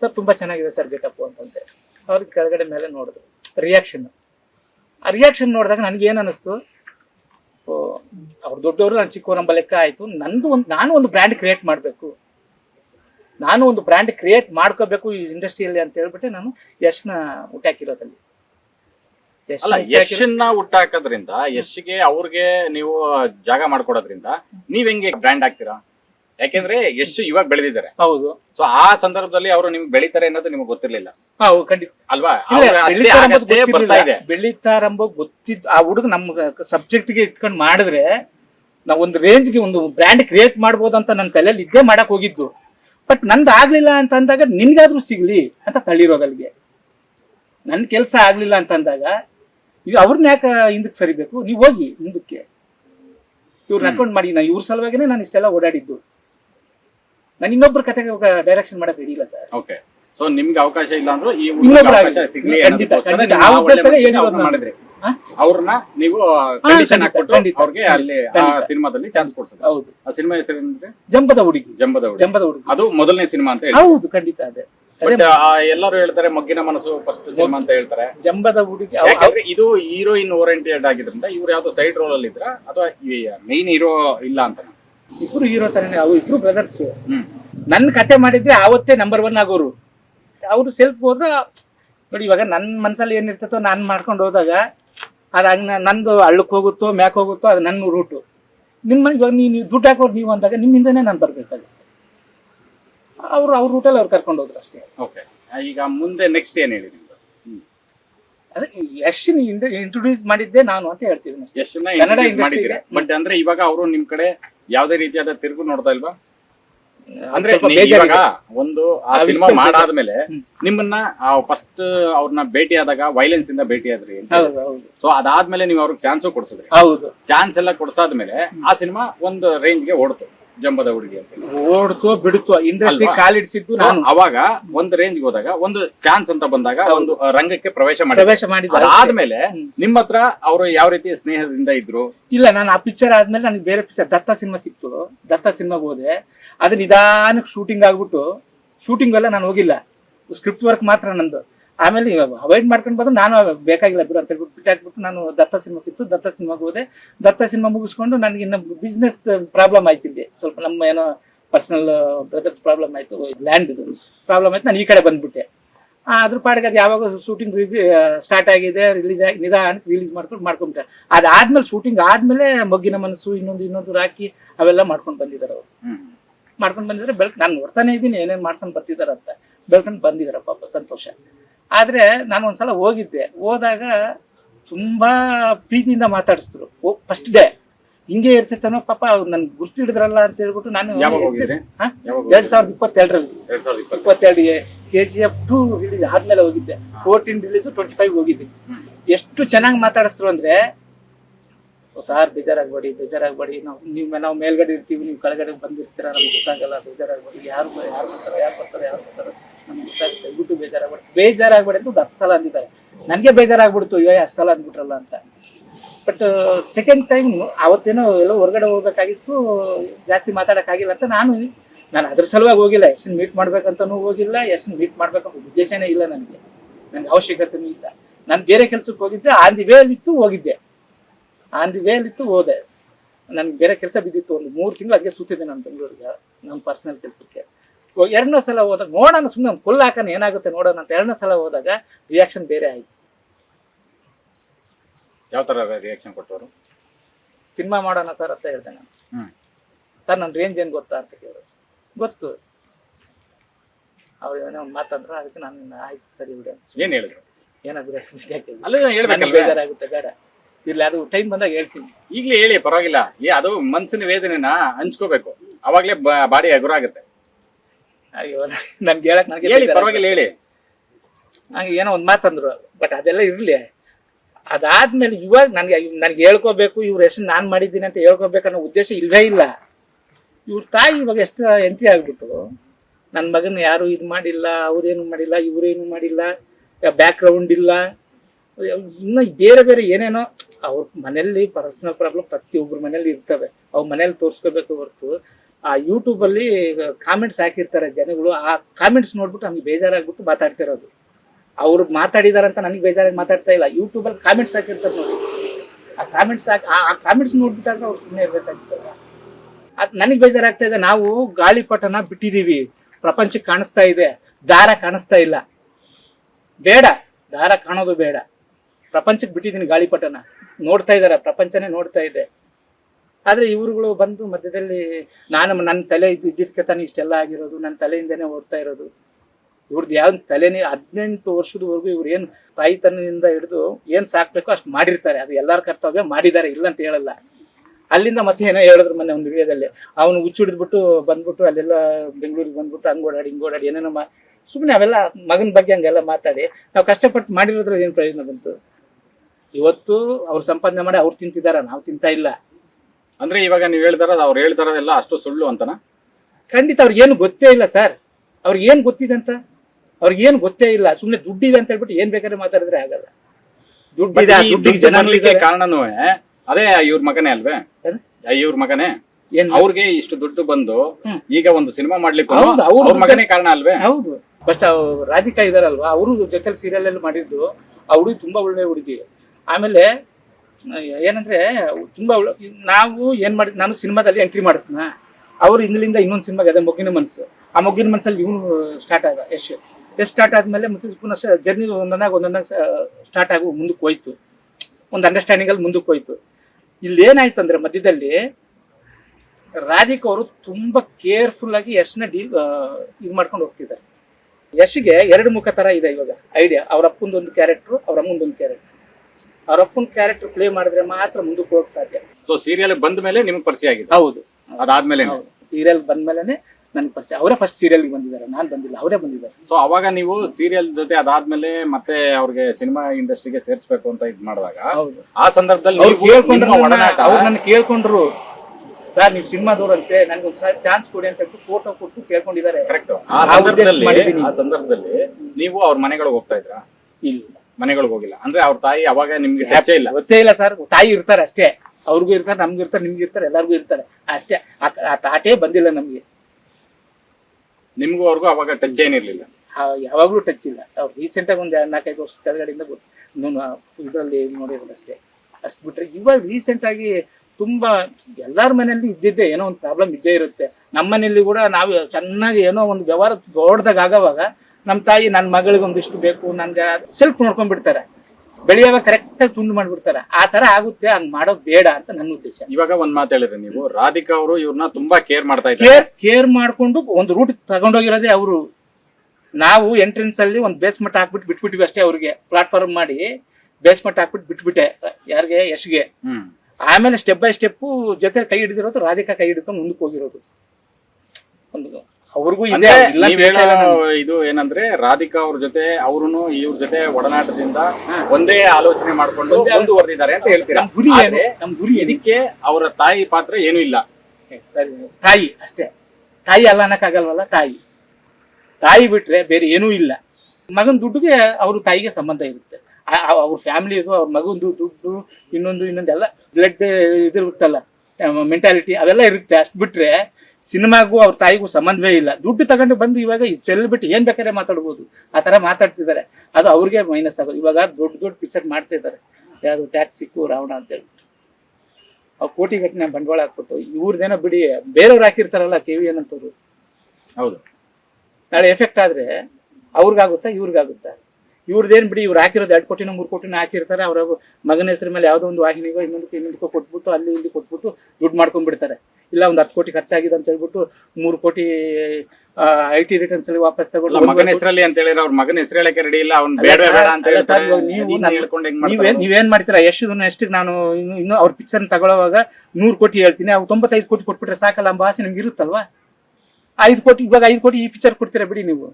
ಸರ್ ತುಂಬಾ ಚೆನ್ನಾಗಿದೆ ಸರ್ ಗೆಟಪ್ ಅಂತಂತೆ ಅವ್ರ ಕೆಳಗಡೆ ಮೇಲೆ ನೋಡಿದ್ರು. ರಿಯಾಕ್ಷನ್ ಆ ರಿಯಾಕ್ಷನ್ ನೋಡಿದಾಗ ನನಗೆ ಏನು ಅನ್ನಿಸ್ತು ಅವ್ರು ದೊಡ್ಡವರು ನಾನು ಚಿಕ್ಕವರಂಬ ಲೆಕ್ಕ ಆಯ್ತು. ನಂದು ಒಂದು ನಾನು ಒಂದು ಬ್ರ್ಯಾಂಡ್ ಕ್ರಿಯೇಟ್ ಮಾಡಬೇಕು. ನಾನು ಒಂದು ಬ್ರ್ಯಾಂಡ್ ಕ್ರಿಯೇಟ್ ಮಾಡ್ಕೋಬೇಕು ಈ ಇಂಡಸ್ಟ್ರಿಯಲ್ಲಿ ಅಂತ ಹೇಳ್ಬಿಟ್ಟು ನಾನು ಯಶ್ನ ಹುಟ್ಟಾಕಿರೋದಲ್ಲಿ ಅಲ್ಲ ಯಶನ್ನ ಹುಟ್ಟಾಕೋದ್ರಿಂದ ಯಶ್ಗೆ ಅವ್ರಿಗೆ ನೀವು ಜಾಗ ಮಾಡ್ಕೊಡೋದ್ರಿಂದ ನೀವ್ ಹೆಂಗೆ ಬ್ರ್ಯಾಂಡ್ ಆಗ್ತೀರಾ ಯಾಕೆಂದ್ರೆ ಎಷ್ಟು ಇವಾಗ ಬೆಳೆದಿದ್ದಾರೆ. ಹೌದು. ಸೊ ಆ ಸಂದರ್ಭದಲ್ಲಿ ಅವರು ನಿಮ್ಗೆ ಬೆಳಿತಾರೆ ಅನ್ನೋದು ನಿಮ್ಗೆ ಗೊತ್ತಿರ್ಲಿಲ್ಲ. ಹೌದು ಖಂಡಿತ. ಅಲ್ವಾ? ಇಲ್ಲ, ಅವ್ರು ಅಷ್ಟೇ ಬೆಳೀತಾರೆ ಅಂಬೋದು ಆಗಷ್ಟೇ ಬರ್ತಾ ಗೊತ್ತಿರ್ಲಿಲ್ಲ. ಇದೆ. ಬೆಳೀತಾರೆ ಗೊತ್ತಿದ್ ಆ ಹುಡುಗ ನಮ್ಮ ಸಬ್ಜೆಕ್ಟ್ಗೆ ಇಟ್ಕೊಂಡು ಮಾಡಿದ್ರೆ ನಾವು ಒಂದು ರೇಂಜ್ಗೆ ಒಂದು ಬ್ರ್ಯಾಂಡ್ ಕ್ರಿಯೇಟ್ ಮಾಡ್ಬೋದು ಅಂತ ನನ್ನ ತಲೆಯಲ್ಲಿ ಇದ್ದೇ ಮಾಡಕ್ ಹೋಗಿದ್ದು. ಬಟ್ ನಂದು ಆಗ್ಲಿಲ್ಲ ಅಂತ ಅಂದಾಗ ನಿನ್ಗಾದ್ರೂ ಸಿಗ್ಲಿ ಅಂತ ತಳ್ಳಿರೋದಲ್ಲಿಗೆ ನನ್ನ ಕೆಲಸ ಆಗ್ಲಿಲ್ಲ ಅಂತ ಅಂದಾಗ ಇವ್ ಅವ್ರನ್ನ ಯಾಕೆ ಹಿಂದಕ್ಕೆ ಸರಿಬೇಕು? ನೀವು ಹೋಗಿ ಮುಂದಕ್ಕೆ. ಇವ್ರನ್ನ. ಅಕೌಂಟ್ ಮಾಡಿ ನಾ ಇವ್ರ ಸಲುವಾಗಿನೇ ನಾನು ಇಷ್ಟೆಲ್ಲ ಓಡಾಡಿದ್ದು. ನಾನು ಇನ್ನೊಬ್ರ ಕತೆಗೆ ಡೈರೆಕ್ಷನ್ ಮಾಡಕ್ ಇಲ್ಲ ಸರ್ ಓಕೆ ಸೊ ನಿಮ್ಗೆ ಅವಕಾಶ ಇಲ್ಲ ಅಂದ್ರೂ ಈ ಇನ್ನೊಬ್ರು ಅವಕಾಶ. ಸಿಗ್ಲಿ ಖಂಡಿತ, ಅನ್ನೋದಕ್ಕೋಸ್ಕರ ಖಂಡಿತ. ನೀವು ಆ ಆ ಒಳ್ಳೆ ಉದ್ದೇಶದಲ್ಲೇ ಅವ್ರನ್ನ ನಾನು. ಮಾಡಿದ್ರಿ. ಹಾ? ಅವ್ರನ್ನ ನೀವು ಖಂಡಿತ, ಕಂಡೀಷನ್ ಹಾಕ್ಬಿಟ್ಟು ಖಂಡಿತ, ಅವ್ರಿಗೆ ಅಲ್ಲಿ ಆ ಖಂಡಿತ. ಸಿನಿಮಾದಲ್ಲಿ ಚಾನ್ಸ್ ಕೊಡ್ಸಿದ್ರು. ಹೌದು. ಆ ಸಿನಿಮಾ ಹೆಸರೇನಂದ್ರೆ ಜಂಬದ ಹುಡುಗಿ. ಜಂಬದ ಹುಡುಗಿ. ಜಂಬದ ಹುಡುಗಿ. ಅದು ಮೊದಲನೇ ಸಿನಿಮಾ ಅಂತ ಹೇಳಿ ಹೌದು ಖಂಡಿತ ಅದೇ. ಅದೇ ಬಟ್ ಎಲ್ಲರೂ ಹೇಳ್ತಾರೆ ಮಗ್ಗಿನ ಮನಸ್ಸು ಫಸ್ಟ್ ಸಿನಿಮಾ ಅಂತ ಹೇಳ್ತಾರೆ. ಜಂಬದ ಹುಡುಗಿ ಅವ- ಯಾಕಂದ್ರೆ ಇದು ಹೀರೋಯಿನ್ ಓರಿಯೆಂಟೆಡ್ ಆಗಿದ್ರಿಂದ ಇವ್ರು ಯಾವ್ದೋ ಸೈಡ್ ರೋಲ್ ಅಲ್ಲಿ ಇದ್ರ ಅಥವಾ ಮೈನ್ ಹೀರೋ ಇಲ್ಲ ಅಂತ. ಇಬ್ರು ಹೀರೋ ತರನೇ ಅವ್ರು ಇಬ್ರು ಬ್ರದರ್ಸ್ ನನ್ನ ಕತೆ ಮಾಡಿದ್ರೆ ಆವತ್ತೇ ನಂಬರ್ ಒನ್ ಆಗೋರು. ಅವರು ಸೆಲ್ಫ್ ಹೋದ್ರ ನೋಡಿ ಇವಾಗ ನನ್ನ ಮನ್ಸಲ್ಲಿ ಏನಿರ್ತೈತೋ ನಾನು ಮಾಡ್ಕೊಂಡು ಹೋದಾಗ ಅದು ಹಂಗೆ ನಂದು ಹಳ್ಳಕ್ಕೆ ಹೋಗುತ್ತೋ ಮ್ಯಾಕ್ ಹೋಗುತ್ತೋ ಅದು ನನ್ನ ರೂಟು ನಿಮ್ಮ ಇವಾಗ ನೀವು ದುಡ್ಡು ಹಾಕೋರು ನೀವು ಅಂದಾಗ ನಿಮ್ಮಿಂದನೇ ನಾನು ಬರ್ಬೇಕಾಗುತ್ತೆ. ಅವರು ಅವ್ರ ರೂಟಲ್ಲಿ ಅವ್ರು ಕರ್ಕೊಂಡು ಹೋದ್ರು ಅಷ್ಟೇ. ಓಕೆ ಈಗ ಮುಂದೆ ನೆಕ್ಸ್ಟ್ ಏನ್ ಹೇಳಿ ನಿಮ್ದು? ಅದೇ ಯಶ್ ಇಂಟ್ರೊಡ್ಯೂಸ್ ಮಾಡಿದ್ದೆ ನಾನು ಅಂತ ಹೇಳ್ತಿದ್ದೀನಿ ಅಷ್ಟೇ. ಯಶನ್ನ ಕನ್ನಡ ಮಾಡಿದ್ದೀರಾ? ಬಟ್ ಅಂದ್ರೆ ಇವಾಗ ಅವರು ನಿಮ್ ಕಡೆ ಯಾವ್ದೇ ರೀತಿಯಾದ ತಿರುಗು ನೋಡ್ತಾ ಇಲ್ವಾ? ಅಂದ್ರೆ ಸ್ವಲ್ಪ ಬೇಜಾರಿದೆ. ಇವಾಗ ಒಂದು ಆ ಆ ಸಿನಿಮಾ ಮಾಡಾದ್ಮೇಲೆ ಹ್ಮ್. ನಿಮ್ಮನ್ನ ಫಸ್ಟ್ ಅವ್ರನ್ನ ಭೇಟಿ ಆದಾಗ ವೈಲೆನ್ಸ್ ಇಂದ ಭೇಟಿ ಆದ್ರಿ ಹೌದು ಹೌದು. ಸೊ ಅದಾದ್ಮೇಲೆ ನೀವು ಅವ್ರಿಗೆ ಚಾನ್ಸ್ ಕೊಡ್ಸಿದ್ರಿ. ಹೌದು. ಚಾನ್ಸ್ ಎಲ್ಲ ಕೊಡ್ಸಾದ್ಮೇಲೆ ಆ ಸಿನಿಮಾ ಒಂದು ರೇಂಜ್ಗೆ ಓಡ್ತು. ಜಂಬದ ಹುಡುಗಿ ಅಂತ ಓಡ್ತೋ ಬಿಡ್ತು ಇಂಡಸ್ಟ್ರಿ? ಕಾಲಿಡಿಸಿದ್ದು ನಾನು. ಅವಾಗ ಒಂದು ರೇಂಜ್ ಹೋದಾಗ ಒಂದು ಚಾನ್ಸ್ ಅಂತ ಬಂದಾಗ ಒಂದು ರಂಗಕ್ಕೆ ಪ್ರವೇಶ ಮಾಡಿ ಪ್ರವೇಶ ಮಾಡಿದ್ರು ಆದ್ಮೇಲೆ. ನಿಮ್ಮ ಹತ್ರ ಅವರು ಯಾವ ರೀತಿ ಸ್ನೇಹದಿಂದ ಇದ್ರು? ಇಲ್ಲ ನಾನು ಆ ಪಿಕ್ಚರ್ ಆದ್ಮೇಲೆ ನನಗೆ ಬೇರೆ ಪಿಕ್ಚರ್ ದತ್ತ ಸಿನಿಮಾ ಸಿಕ್ತು. ದತ್ತ ಸಿನಿಮಾಗೆ ಹೋದೆ. ಅದು ನಿಧಾನಕ್ಕೆ ಶೂಟಿಂಗ್ ಆಗ್ಬಿಟ್ಟು ಶೂಟಿಂಗ್ ಎಲ್ಲ ನಾನು ಹೋಗಿಲ್ಲ. ಸ್ಕ್ರಿಪ್ಟ್ ವರ್ಕ್ ಮಾತ್ರ ನಂದು. ಆಮೇಲೆ ಅವಾಯ್ಡ್ ಮಾಡ್ಕೊಂಡು ಬಂದು ನಾನು ಬೇಕಾಗಿಲ್ಲ ಬಿಡು ಅಂತ ಹೇಳ್ಬಿಟ್ಟು ಬಿಟ್ಟಾಕ್ಬಿಟ್ಟು ನಾನು ದತ್ತ ಸಿನಿಮಾ ಸಿಕ್ತು ದತ್ತ ಸಿನಿಮಾಗೆ ಹೋದೆ. ದತ್ತ ಸಿನಿಮಾ ಮುಗಿಸ್ಕೊಂಡು ನನಗೆ ಇನ್ನು ಬಿಸ್ನೆಸ್ ಪ್ರಾಬ್ಲಮ್ ಆಯ್ತಿದ್ದೆ ಸ್ವಲ್ಪ ನಮ್ಮ ಏನೋ ಪರ್ಸನಲ್ ಬ್ರದರ್ಸ್ ಪ್ರಾಬ್ಲಮ್ ಆಯಿತು ಲ್ಯಾಂಡ್ ಪ್ರಾಬ್ಲಮ್ ಆಯ್ತು ನಾನು ಈ ಕಡೆ ಬಂದ್ಬಿಟ್ಟೆ. ಅದ್ರ ಪಾಡಿಗೆ ಅದು ಯಾವಾಗ ಶೂಟಿಂಗ್ ರಿಲೀಸ್ ಸ್ಟಾರ್ಟ್ ಆಗಿದೆ ರಿಲೀಸ್ ಆಗಿ ನಿಧಾನಕ್ಕೆ ರಿಲೀಸ್ ಮಾಡ್ಕೊಂಡು ಮಾಡ್ಕೊಂಬಿಟ್ಟೆ. ಅದಾದ್ಮೇಲೆ ಶೂಟಿಂಗ್ ಆದ್ಮೇಲೆ ಮಗ್ಗಿನ ಮನಸ್ಸು ಇನ್ನೊಂದು ಇನ್ನೊಂದು ರಾಕಿ ಅವೆಲ್ಲ ಮಾಡ್ಕೊಂಡು ಬಂದಿದ್ದಾರೆ ಅವರು. ಮಾಡ್ಕೊಂಡು ಬಂದಿದ್ರೆ ಬೆಳಕು ನಾನು ನೋಡ್ತಾನೆ ಇದ್ದೀನಿ ಏನೇನು ಮಾಡ್ಕೊಂಡು ಬರ್ತಿದ್ದಾರೆ ಅಂತ ಬೆಳ್ಕೊಂಡು ಬಂದಿದ್ದಾರೆ ಪಾಪ ಸಂತೋಷ. ಆದರೆ ನಾನು ಒಂದ್ಸಲ ಹೋಗಿದ್ದೆ. ಹೋದಾಗ ತುಂಬಾ ಪ್ರೀತಿಯಿಂದ ಮಾತಾಡಿಸಿದ್ರು. ಫಸ್ಟ್ ಡೇ ಹಿಂಗೆ ಇರ್ತಿತ್ತನೋ ಪಾಪ ನನ್ಗೆ ಗುರ್ತು ಹಿಡಿದ್ರಲ್ಲ ಅಂತ ಹೇಳ್ಬಿಟ್ಟು ನಾನು ಎರಡ್ ಸಾವಿರದ ಇಪ್ಪತ್ತೆರಡರಲ್ಲಿ ಎರಡ್ ಸಾವಿರದ ಇಪ್ಪತ್ತು ಇಪ್ಪತ್ತೆರಡು K G F two release ಆದ್ಮೇಲೆ ಹೋಗಿದ್ದೆ. ಫೋರ್ಟೀನ್ ರಿಲೀಸ್ ಟ್ವೆಂಟಿ ಫೈವ್ ಹೋಗಿದ್ದೆ. ಎಷ್ಟು ಚೆನ್ನಾಗಿ ಮಾತಾಡಿಸ್ರು ಅಂದ್ರೆ ಸಾರ್ ಬೇಜಾರಾಗ್ಬೇಡಿ ಬೇಜಾರಾಗ್ಬೇಡಿ. ನಾವು ನೀವು ನಾವು ಮೇಲ್ಗಡೆ ಇರ್ತೀವಿ ನೀವು ಕೆಳಗಡೆ ಬಂದಿರ್ತೀರ ನಮ್ಗೆ ಗೊತ್ತಾಗಲ್ಲ ಬೇಜಾರಾಗ್ಬೇಡಿ. ಯಾರು ಯಾರು ಬರ್ತಾರೆ ಯಾರು ಬರ್ತಾರೆ ಯಾರು ಬರ್ತಾರೆ? ನಮ್ಗೆ ಗೊತ್ತಾಗುತ್ತೆ ದಯವಿಟ್ಟು ಅಂತ ಒಂದು ಹತ್ತು ಸಲ ಅಂದಿದ್ದಾರೆ. ನನಗೆ ಬೇಜಾರಾಗ್ಬಿಡ್ತು, ಅಯ್ಯೋ ಅಷ್ಟು ಸಲ ಅಂದ್ಬಿಟ್ರಲ್ಲ ಅಂತ. ಬಟ್ ಸೆಕೆಂಡ್ ಟೈಮ್ ಅವತ್ತೇನೋ ಎಲ್ಲೋ ಹೊರಗಡೆ ಹೋಗ್ಬೇಕಾಗಿತ್ತು, ಜಾಸ್ತಿ ಮಾತಾಡೋಕ್ಕಾಗಿಲ್ಲ ಅಂತ ನಾನು ನಾನು ಅದ್ರ ಸಲುವಾಗಿ ಹೋಗಿಲ್ಲ. ಎಷ್ಟನ್ನು ಮೀಟ್ ಮಾಡ್ಬೇಕಂತನೂ ಹೋಗಿಲ್ಲ ಎಷ್ಟನ್ನು ಮೀಟ್ ಮಾಡ್ಬೇಕಂತ ಉದ್ದೇಶನೇ ಇಲ್ಲ ನನಗೆ. ನನಗೆ ಅವಶ್ಯಕತೆನೂ ಇಲ್ಲ. ನಾನು ಬೇರೆ ಕೆಲಸಕ್ಕೆ ಹೋಗಿದ್ದೆ ಆನ್ ದಿ ವೇಲಿತ್ತು ಹೋಗಿದ್ದೆ. ಆನ್ ದಿ ವೇಲಿತ್ತು ಹೋದೆ. ನನಗೆ ಬೇರೆ ಕೆಲಸ ಬಿದ್ದಿತ್ತು. ಒಂದು ಮೂರು ತಿಂಗಳು ಹಾಗೆ ಸುತ್ತಿದ್ದೆ ನಾನು ಬೆಂಗಳೂರಿಗೆ, ನಮ್ಮ ಪರ್ಸನಲ್ ಕೆಲಸಕ್ಕೆ. ಎರಡನೇ ಸಲ ಹೋದಾಗ ನೋಡೋಣ ಸುಮ್ಮನೆ ಫುಲ್ ಹಾಕೋಣ ಏನಾಗುತ್ತೆ ನೋಡೋಣ ಅಂತ ಎರಡನೇ ಸಲ ಹೋದಾಗ ರಿಯಾಕ್ಷನ್ ಬೇರೆ ಆಯ್ತು. ಯಾವ ಥರ ರಿಯಾಕ್ಷನ್ ಕೊಟ್ಟವರು? ಸಿನಿಮಾ ಮಾಡೋಣ ಸರ್ ಅಂತ ಹೇಳ್ದೆ ನಾನು. ಸರ್ ನನ್ನ ರೇಂಜ್ ಏನು ಗೊತ್ತಾ ಅಂತ ಕೇಳಿದ್ರು. ಗೊತ್ತು. ಅವ್ರು ಏನೋ ಒಂದು ಮಾತಾದ್ರು ಅದಕ್ಕೆ ನಾನು ಆಯ್ತು ಸರಿ ಬಿಡು ಏನು ಹೇಳಿದ್ರು? ಏನಾದ್ರೆ ಬೇಜಾರಾಗುತ್ತೆ ಬೇಡ. ಇರ್ಲಿ ಅದು ಟೈಮ್ ಬಂದಾಗ ಹೇಳ್ತೀನಿ. ಈಗಲೇ ಹೇಳಿ ಪರವಾಗಿಲ್ಲ. ಏ ಅದು ಮನ್ಸಿನ ವೇದನೆನ ಹಂಚ್ಕೋಬೇಕು. ಅವಾಗ್ಲೇ ಬಾಡಿ ಹಗುರ ಆಗುತ್ತೆ ಅಯ್ಯೋ ನನ್ಗೆ ಹೇಳಕ್ ನನಗೆ ಹೇಳಿ ಪರವಾಗಿಲ್ಲ ಹೇಳಿ. ಹಂಗೆ ಏನೋ ಒಂದು ಮಾತಂದ್ರು ಬಟ್ ಅದೆಲ್ಲ ಇರ್ಲಿ. ಅದಾದ್ಮೇಲೆ ಇವಾಗ ನನಗೆ ನನ್ಗೆ ಹೇಳ್ಕೋಬೇಕು ಇವ್ರ ಹೆಸರು ನಾನು ಮಾಡಿದ್ದೀನಿ ಅಂತ ಹೇಳ್ಕೋಬೇಕು ಅನ್ನೋ ಉದ್ದೇಶ ಇಲ್ವೇ ಇಲ್ಲ. ಇವ್ರ ತಾಯಿ ಇವಾಗ ಎಷ್ಟು ಎಂಟ್ರಿ ಆಗ್ಬಿಟ್ಟು ನನ್ನ ಮಗನ ಯಾರು ಇದು ಮಾಡಿಲ್ಲ ಅವ್ರೇನು ಮಾಡಿಲ್ಲ ಇವ್ರೇನು ಮಾಡಿಲ್ಲ ಬ್ಯಾಕ್ ಗ್ರೌಂಡ್ ಇಲ್ಲ. ಇನ್ನು ಬೇರೆ ಬೇರೆ ಏನೇನೋ ಅವ್ರ ಮನೆಯಲ್ಲಿ ಪರ್ಸನಲ್ ಪ್ರಾಬ್ಲಮ್ ಪ್ರತಿಯೊಬ್ಬರ ಮನೇಲಿ ಇರ್ತವೆ. ಅವ್ರ ಮನೇಲಿ ತೋರಿಸ್ಕೋಬೇಕು ಹೊರತು. ಆ ಯೂಟ್ಯೂಬಲ್ಲಿ ಕಾಮೆಂಟ್ಸ್ ಹಾಕಿರ್ತಾರೆ ಜನಗಳು. ಆ ಕಾಮೆಂಟ್ಸ್ ನೋಡ್ಬಿಟ್ಟು ನಮ್ಗೆ ಬೇಜಾರಾಗ್ಬಿಟ್ಟು ಮಾತಾಡ್ತಿರೋದು. ಅವ್ರು ಮಾತಾಡಿದಾರಂತ ನನಗೆ ಬೇಜಾರಾಗಿ ಮಾತಾಡ್ತಾ ಇಲ್ಲ. ಯೂಟ್ಯೂಬಲ್ಲಿ ಕಾಮೆಂಟ್ಸ್ ಹಾಕಿರ್ತಾರೆ ನೋಡಿ. ಆ ಕಾಮೆಂಟ್ಸ್ ಹಾಕಿ ಆ ಕಾಮೆಂಟ್ಸ್ ನೋಡ್ಬಿಟ್ಟಾಗ ಅವ್ರು ಸುಮ್ಮನೆ ಇರ್ಬೇಕಾಗ್ತದೆ ಅದು ನನಗೆ ಬೇಜಾರಾಗ್ತಾ ಇದೆ. ನಾವು ಗಾಳಿಪಟನ ಬಿಟ್ಟಿದ್ದೀವಿ ಪ್ರಪಂಚಕ್ಕೆ ಕಾಣಿಸ್ತಾ ಇದೆ. ದಾರ ಕಾಣಿಸ್ತಾ ಇಲ್ಲ. ಬೇಡ. ದಾರ ಕಾಣೋದು ಬೇಡ. ಪ್ರಪಂಚಕ್ಕೆ ಬಿಟ್ಟಿದ್ದೀನಿ ಗಾಳಿಪಟನ ನೋಡ್ತಾ ಇದ್ದಾರೆ ಪ್ರಪಂಚನೇ ನೋಡ್ತಾ ಇದೆ. ಆದ್ರೆ ಇವ್ರುಗಳು ಬಂದು ಮಧ್ಯದಲ್ಲಿ ನಾನು ನನ್ನ ತಲೆ ಇದ್ದು ಇದ್ದಿದ್ದಕ್ಕೆ ತಾನೇ ಇಷ್ಟೆಲ್ಲ ಆಗಿರೋದು ನನ್ನ ತಲೆಯಿಂದನೇ ಓಡ್ತಾ ಇರೋದು. ಇವ್ರದ್ದು ಯಾವ ತಲೆನೇ ಹದಿನೆಂಟು ವರ್ಷದವರೆಗೂ ಇವ್ರು ಏನು ತಾಯಿತನದಿಂದ ಹಿಡಿದು ಏನು ಸಾಕ್ಬೇಕೋ ಅಷ್ಟು ಮಾಡಿರ್ತಾರೆ. ಅದು ಎಲ್ಲರ ಕರ್ತವ್ಯ ಮಾಡಿದ್ದಾರೆ ಇಲ್ಲ ಅಂತ ಹೇಳಲ್ಲ. ಅಲ್ಲಿಂದ ಮತ್ತೆ ಏನೋ ಹೇಳಿದ್ರು ಮೊನ್ನೆ ಒಂದು ವಿಡಿಯೋದಲ್ಲಿ. ಅವನು ಹುಚ್ಚಿಡಿದ್ಬಿಟ್ಟು ಬಂದ್ಬಿಟ್ಟು ಅಲ್ಲೆಲ್ಲ ಬೆಂಗಳೂರಿಗೆ ಬಂದ್ಬಿಟ್ಟು ಹಂಗೆ ಓಡಾಡಿ ಹಿಂಗೆ ಓಡಾಡಿ ಏನೇನೋ ಮಾ ಸುಮ್ಮನೆ ಅವೆಲ್ಲ ಮಗನ ಬಗ್ಗೆ ಹಂಗೆಲ್ಲ ಮಾತಾಡಿ. ನಾವು ಕಷ್ಟಪಟ್ಟು ಮಾಡಿರೋದ್ರ ಏನು ಪ್ರಯೋಜನ ಬಂತು? ಇವತ್ತು ಅವ್ರು ಸಂಪಾದನೆ ಮಾಡಿ ಅವ್ರು ತಿಂತಿದ್ದಾರೆ? ನಾವು ತಿಂತಾ ಇಲ್ಲ. ಅಂದ್ರೆ ಇವಾಗ ನೀವು ಹೇಳ್ತಾರದ್ ಅವ್ರು ಹೇಳ್ತಾರದೆಲ್ಲ ಅಷ್ಟು ಸುಳ್ಳು ಅಂತನಾ? ಖಂಡಿತ ಅವ್ರಿಗೆ ಏನು ಗೊತ್ತೇ ಇಲ್ಲ ಸರ್. ಅವ್ರಿಗೆ ಏನು ಗೊತ್ತಿದೆ ಅಂತ? ಅವ್ರಿಗೆ ಏನು ಗೊತ್ತೇ ಇಲ್ಲ. ಸುಮ್ಮನೆ ದುಡ್ಡಿದೆ ಅಂತ ಹೇಳ್ಬಿಟ್ಟು ಏನ್ ಬೇಕಾದ್ರೆ ಮಾತಾಡಿದ್ರೆ ಆಗಲ್ಲ. ದುಡ್ಡಿದೆ ಆ ದುಡ್ಡಿಗೆ ದುಡ್ಡು ಜನ ಬರ್ಲಿಕ್ಕೆ ಕಾರಣನೂ ಅದೇ ಇವ್ರ ಮಗನೇ ಅಲ್ವೇ? ಇವ್ರ ಮಗನೇ? ಏನ್ ಅವ್ರಿಗೆ ಇಷ್ಟು ದುಡ್ಡು ಬಂದು ಈಗ ಒಂದು ಸಿನಿಮಾ ಮಾಡ್ಲಿಕ್ಕೆ ಹೌದು, ಅವ್ರು ಅವ್ರ ಮಗನೇ ಕಾರಣ ಅಲ್ವೇ? ಹೌದು. ಫಸ್ಟ್ ರಾಧಿಕಾ ಇದಾರಲ್ವಾ ಅವರು ಜೊತೆ ಸೀರಿಯಲ್ ಅಲ್ಲಿ ಮಾಡಿದ್ದು ಆ ಹುಡುಗಿ ತುಂಬಾ ಒಳ್ಳೆ ಹುಡುಗಿ. ಆಮೇಲೆ ಏನಂದ್ರೆ, ತುಂಬಾ ನಾವು ಏನ್ ಮಾಡಿ ನಾನು ಸಿನಿಮಾದಲ್ಲಿ ಎಂಟ್ರಿ ಮಾಡಿಸ್ನ. ಅವ್ರು ಇಂದಲಿಂದ ಇನ್ನೊಂದು ಸಿನಿಮಾಗೆ, ಅದೇ ಮೊಗ್ಗಿನ ಮನಸ್ಸು. ಆ ಮೊಗ್ಗಿನ ಮನಸ್ಸಲ್ಲಿ ಇವನು ಸ್ಟಾರ್ಟ್ ಆಗ ಯಶ್. ಯಶ್ ಸ್ಟಾರ್ಟ್ ಆದ್ಮೇಲೆ ಮತ್ತೆ ಪುನಃ ಜರ್ನಿ ಒಂದೊಂದಾಗ ಒಂದೊಂದಾಗ ಸ್ಟಾರ್ಟ್ ಆಗು ಮುಂದಕ್ಕೆ ಹೋಯ್ತು. ಒಂದು ಅಂಡರ್ಸ್ಟ್ಯಾಂಡಿಂಗ್ ಅಲ್ಲಿ ಮುಂದಕ್ಕೆ ಹೋಯ್ತು. ಇಲ್ಲಿ ಏನಾಯ್ತು ಅಂದ್ರೆ, ಮಧ್ಯದಲ್ಲಿ ರಾಧಿಕಾ ಅವರು ತುಂಬಾ ಕೇರ್ಫುಲ್ ಆಗಿ ಯಶ್ನ ಡೀಲ್ ಇದು ಮಾಡ್ಕೊಂಡು ಹೋಗ್ತಿದ್ದಾರೆ. ಯಶ್ಗೆ ಎರಡು ಮುಖ ತರ ಇದೆ ಇವಾಗ ಐಡಿಯಾ ಅವ್ರ ಅಪ್ಪಂದೊಂದು ಕ್ಯಾರೆಕ್ಟರ್ ಅವ್ರ ಅಮ್ಮಂದೊಂದು ಕ್ಯಾರೆಕ್ಟರ್ ಅವ್ರ ಅಪ್ಪನ ಕ್ಯಾರೆಕ್ಟರ್ ಪ್ಲೇ ಮಾಡಿದ್ರೆ ಮಾತ್ರ ಮುಂದಕ್ಕೆ ಹೋಗಕ್ ಸಾಧ್ಯ. ಸೊ ಸೀರಿಯಲ್ ಬಂದ ಮೇಲೆ ನಿಮ್ಗೆ ಪರಿಚಯ ಆಗಿದೆ. ಹೌದು. ಅದಾದ್ಮೇಲೆ ಸೀರಿಯಲ್ ಬಂದ್ಮೇಲೆನೆ ನನ್ಗೆ ಪರಿಚಯ. ಅವರೇ ಫಸ್ಟ್ ಸೀರಿಯಲ್ ಬಂದಿದ್ದಾರೆ. ನಾನ್ ಬಂದಿಲ್ಲ. ಅವರೇ ಬಂದಿದ್ದಾರೆ. ಸೊ ಅವಾಗ ನೀವು ಸೀರಿಯಲ್ ಜೊತೆ ಅದಾದ್ಮೇಲೆ ಮತ್ತೆ ಅವ್ರಿಗೆ ಸಿನಿಮಾ ಇಂಡಸ್ಟ್ರಿಗೆ ಸೇರಿಸಬೇಕು ಅಂತ ಇದ್ ಮಾಡಿದಾಗ ಆ ಸಂದರ್ಭದಲ್ಲಿ ಅವ್ರು ಕೇಳ್ಕೊಂಡ್ರು ಅವ್ರು ನನ್ನ ಕೇಳ್ಕೊಂಡ್ರು. ಸರ್ ನೀವು ಸಿನಿಮಾದವ್ರಂತೆ ನನ್ಗೆ ಒಂದು ಚಾನ್ಸ್ ಕೊಡಿ ಅಂತ ಫೋಟೋ ಕೊಟ್ಟು ಕೇಳ್ಕೊಂಡಿದ್ದಾರೆ. ಕರೆಕ್ಟ್ ಆ ಸಂದರ್ಭದಲ್ಲಿ ಆ ಸಂದರ್ಭದಲ್ಲಿ ನೀವು ಅವ್ರ ಮನೆಗಳಿಗೆ ಹೋಗ್ತಾ ಇದ್ರ? ಇಲ್ಲ. ಮನೆಗಳಿಗೆ ಹೋಗಿಲ್ಲ. ಅಂದ್ರೆ ಅವ್ರ ತಾಯಿ ಅವಾಗ ನಿಮ್ಗೆ ಟಚ್ ಇಲ್ಲ. ಗೊತ್ತೇ ಇಲ್ಲ ಸರ್ ತಾಯಿ ಇರ್ತಾರೆ ಅಷ್ಟೇ. ಅವ್ರಿಗೂ ಇರ್ತಾರೆ ನಮ್ಗೂ ಇರ್ತಾರೆ ನಿಮ್ಗೆ ಇರ್ತಾರೆ ಎಲ್ಲರಿಗೂ ಇರ್ತಾರೆ. ಅಷ್ಟೇ. ಆ- ತಾಟೇ ಬಂದಿಲ್ಲ ನಮ್ಗೆ. ನಿಮ್ಗೂ ಅವ್ರಿಗೂ ಅವಾಗ ಟಚ್ ಏನಿರ್ಲಿಲ್ಲ. ಯಾವಾಗಲೂ ಟಚ್ ಇಲ್ಲ. ಅವ್ರು ರೀಸೆಂಟ್ ಆಗಿ ಒಂದು ನಾಲ್ಕೈದು ವರ್ಷ ಕೆಳಗಡೆಯಿಂದ ಇದರಲ್ಲಿ ನೋಡಿರೋದು ಅಷ್ಟೇ. ಅಷ್ಟು ಬಿಟ್ರೆ ಇವಾಗ ರೀಸೆಂಟ್ ಆಗಿ ತುಂಬಾ ಎಲ್ಲಾರ ಮನೆಯಲ್ಲಿ ಇದ್ದಿದ್ದೆ ಏನೋ ಒಂದು ಪ್ರಾಬ್ಲಮ್ ಇದ್ದೇ ಇರುತ್ತೆ. ನಮ್ಮ ಮನೆಯಲ್ಲಿ ಕೂಡ ನಾವು ಚೆನ್ನಾಗಿ ಏನೋ ಒಂದು ವ್ಯವಹಾರ ದೊಡ್ಡದಾಗ ಆಗೋವಾಗ ನಮ್ಮ ತಾಯಿ ನನ್ನ ಮಗಳಿಗೆ ಒಂದಿಷ್ಟು ಬೇಕು ನನ್ಗೆ ಸೆಲ್ಫ್ ನೋಡ್ಕೊಂಡ್ಬಿಡ್ತಾರೆ. ಬೆಳೆಯುವಾಗ ಕರೆಕ್ಟಾಗಿ ತುಂಡು ಮಾಡ್ಬಿಡ್ತಾರೆ. ಆ ತರ ಆಗುತ್ತೆ ಹಂಗ್ ಮಾಡೋದ್ ಬೇಡ ಅಂತ ನನ್ನ ಉದ್ದೇಶ. ಇವಾಗ ಒಂದ್ ಮಾತು ಹೇಳಿದ್ರೆ ನೀವು. ರಾಧಿಕಾ ಅವರು ಇವ್ರನ್ನ ತುಂಬಾ ಕೇರ್ ಮಾಡ್ತಾ ಇದ್ದಾರೆ. ಕೇರ್ ಕೇರ್ ಮಾಡ್ಕೊಂಡು ಒಂದು ರೂಟ್ ತಗೊಂಡೋಗಿರೋದೇ ಅವರು. ನಾವು ಎಂಟ್ರೆನ್ಸ್ ಅಲ್ಲಿ ಒಂದು ಬೇಸ್ಮೆಂಟ್ ಹಾಕ್ಬಿಟ್ಟು ಬಿಟ್ಬಿಟ್ವಿ ಅಷ್ಟೇ ಅವ್ರಿಗೆ. ಪ್ಲಾಟ್ಫಾರ್ಮ್ ಮಾಡಿ ಬೇಸ್ಮೆಂಟ್ ಹಾಕ್ಬಿಟ್ಟು ಬಿಟ್ಬಿಟ್ಟೆ. ಯಾರಿಗೆ? ಯಶ್ಗೆ. ಆಮೇಲೆ ಸ್ಟೆಪ್ ಬೈ ಸ್ಟೆಪ್ ಜೊತೆ ಕೈ ಹಿಡಿದಿರೋದು ರಾಧಿಕಾ ಕೈ ಹಿಡ್ಕೊಂಡು ಮುಂದಕ್ಕೆ ಹೋಗಿರೋದು. ಒಂದು ಅವ್ರಿಗೂ ಇದೆ. ಇದು ಏನಂದ್ರೆ ರಾಧಿಕಾ ಅವ್ರ ಜೊತೆ ಅವ್ರುನು ಇವ್ರ ಜೊತೆ ಒಡನಾಟದಿಂದ ಒಂದೇ ಆಲೋಚನೆ ಮಾಡ್ಕೊಂಡು ಮುಂದುವರೆದಿದ್ದಾರೆ ಅಂತ ಹೇಳ್ತೀರಾ? ಗುರಿ ನಮ್ ಗುರಿ ಇದಕ್ಕೆ ಅವರ ತಾಯಿ ಪಾತ್ರ ಏನೂ ಇಲ್ಲ. ಸರಿ ತಾಯಿ ಅಷ್ಟೇ. ತಾಯಿ ಅಲ್ಲ ಅನ್ನಕ್ಕಾಗಲ್ವಲ್ಲ ತಾಯಿ. ತಾಯಿ ಬಿಟ್ರೆ ಬೇರೆ ಏನೂ ಇಲ್ಲ. ಮಗನ ದುಡ್ಡುಗೆ ಅವ್ರ ತಾಯಿಗೆ ಸಂಬಂಧ ಇರುತ್ತೆ. ಅವ್ರ ಫ್ಯಾಮಿಲಿಗೂ ಅವ್ರ ಮಗಂದು ದುಡ್ಡು ಇನ್ನೊಂದು ಇನ್ನೊಂದು ಎಲ್ಲ ಬ್ಲಡ್ ಇದಿರುತ್ತಲ್ಲ ಮೆಂಟಾಲಿಟಿ ಅವೆಲ್ಲ ಇರುತ್ತೆ. ಅಷ್ಟು ಬಿಟ್ರೆ ಸಿನಿಮಾಗೂ ಅವ್ರ ತಾಯಿಗೂ ಸಂಬಂಧವೇ ಇಲ್ಲ. ದುಡ್ಡು ತಗೊಂಡು ಬಂದು ಇವಾಗ ಚೆಲ್ ಬಿಟ್ಟು ಏನ್ ಬೇಕಾದ್ರೆ ಮಾತಾಡ್ಬೋದು. ಆ ತರ ಮಾತಾಡ್ತಿದ್ದಾರೆ. ಅದು ಅವ್ರಿಗೆ ಮೈನಸ್ ಆಗೋದು. ಇವಾಗ ದೊಡ್ಡ ದೊಡ್ಡ ಪಿಕ್ಚರ್ ಮಾಡ್ತಾ ಇದ್ದಾರೆ. ಯಾವುದು ಟ್ಯಾಕ್ಸ್ ಸಿಕ್ಕು ರಾವಣ ಅಂತ ಹೇಳ್ಬಿಟ್ಟು. ಅವ್ರು ಕೋಟಿ ಗಟ್ಟನೆ ಬಂಡವಾಳ ಹಾಕ್ಬಿಟ್ಟು. ಇವ್ರದ್ದೇನೋ ಬಿಡಿ ಬೇರೆಯವ್ರು ಹಾಕಿರ್ತಾರಲ್ಲ ಕೆ ವಿ ಏನಂತವ್ರು ಹೌದು. ನಾಳೆ ಎಫೆಕ್ಟ್ ಆದ್ರೆ ಅವ್ರಿಗಾಗುತ್ತಾ ಇವ್ರಿಗಾಗುತ್ತಾ? ಇವ್ರದ್ದೇನು ಬಿಡಿ ಇವ್ರು ಹಾಕಿರೋದು ಎರಡು ಕೋಟಿನ ಮೂರು ಕೋಟಿನ ಹಾಕಿರ್ತಾರೆ. ಅವ್ರ ಮಗನ ಹೆಸರು ಮೇಲೆ ಯಾವುದೋ ಒಂದು ವಾಹಿನಿಗೋ ಇನ್ನೊಂದಕ್ಕೆ ಇನ್ನೊಂದಕ್ಕೋ ಕೊಟ್ಬಿಟ್ಟು ಅಲ್ಲಿ ಇಲ್ಲಿ ಕೊಟ್ಬಿಟ್ಟು ದುಡ್ಡು ಮಾಡ್ಕೊಂಡ್ಬಿಡ್ತಾರೆ. ಇಲ್ಲ ಒಂದು ಹತ್ತು ಕೋಟಿ ಖರ್ಚಾಗಿದೆ ಅಂತ ಹೇಳ್ಬಿಟ್ಟು ಮೂರು ಕೋಟಿ ಐ ಟಿ ರಿಟರ್ನ್ಸ್ ಅಲ್ಲಿ ವಾಪಸ್ ತಗೊಂಡು ಮಗನ ಹೆಸರಲ್ಲಿ ಅಂತ ಹೇಳಿದ್ರೆ ಅವ್ರ ಮಗನ ಹೆಸರು ಹೇಳಕ್ಕೆ ರೆಡಿ ಇಲ್ಲ ಅವ್ನು ಬೇಡ ಬೇಡ ಅಂತ ನೀವೇನ್ ನೀವೇನ್ ಮಾಡ್ತೀರಾ? ಎಷ್ಟು ಎಷ್ಟಿಗೆ ನಾನು ಇನ್ನು ಇನ್ನು ಅವ್ರ ಪಿಕ್ಚರ್ ತಗೊಳ್ಳೋವಾಗ ನೂರು ಕೋಟಿ ಹೇಳ್ತೀನಿ. ಅವ್ರು ತೊಂಬತ್ತೈದು ಕೋಟಿ ಕೊಟ್ಬಿಟ್ರೆ ಸಾಕಲ್ಲ ಅಂಬ ಆಸೆ ನಿಮ್ಗೆ ಇರುತ್ತಲ್ವಾ? ಐದು ಕೋಟಿ ಇವಾಗ ಐದು ಕೋಟಿ ಈ ಪಿಕ್ಚರ್ ಕೊಡ್ತೀರಾ ಬಿಡಿ ನೀವು?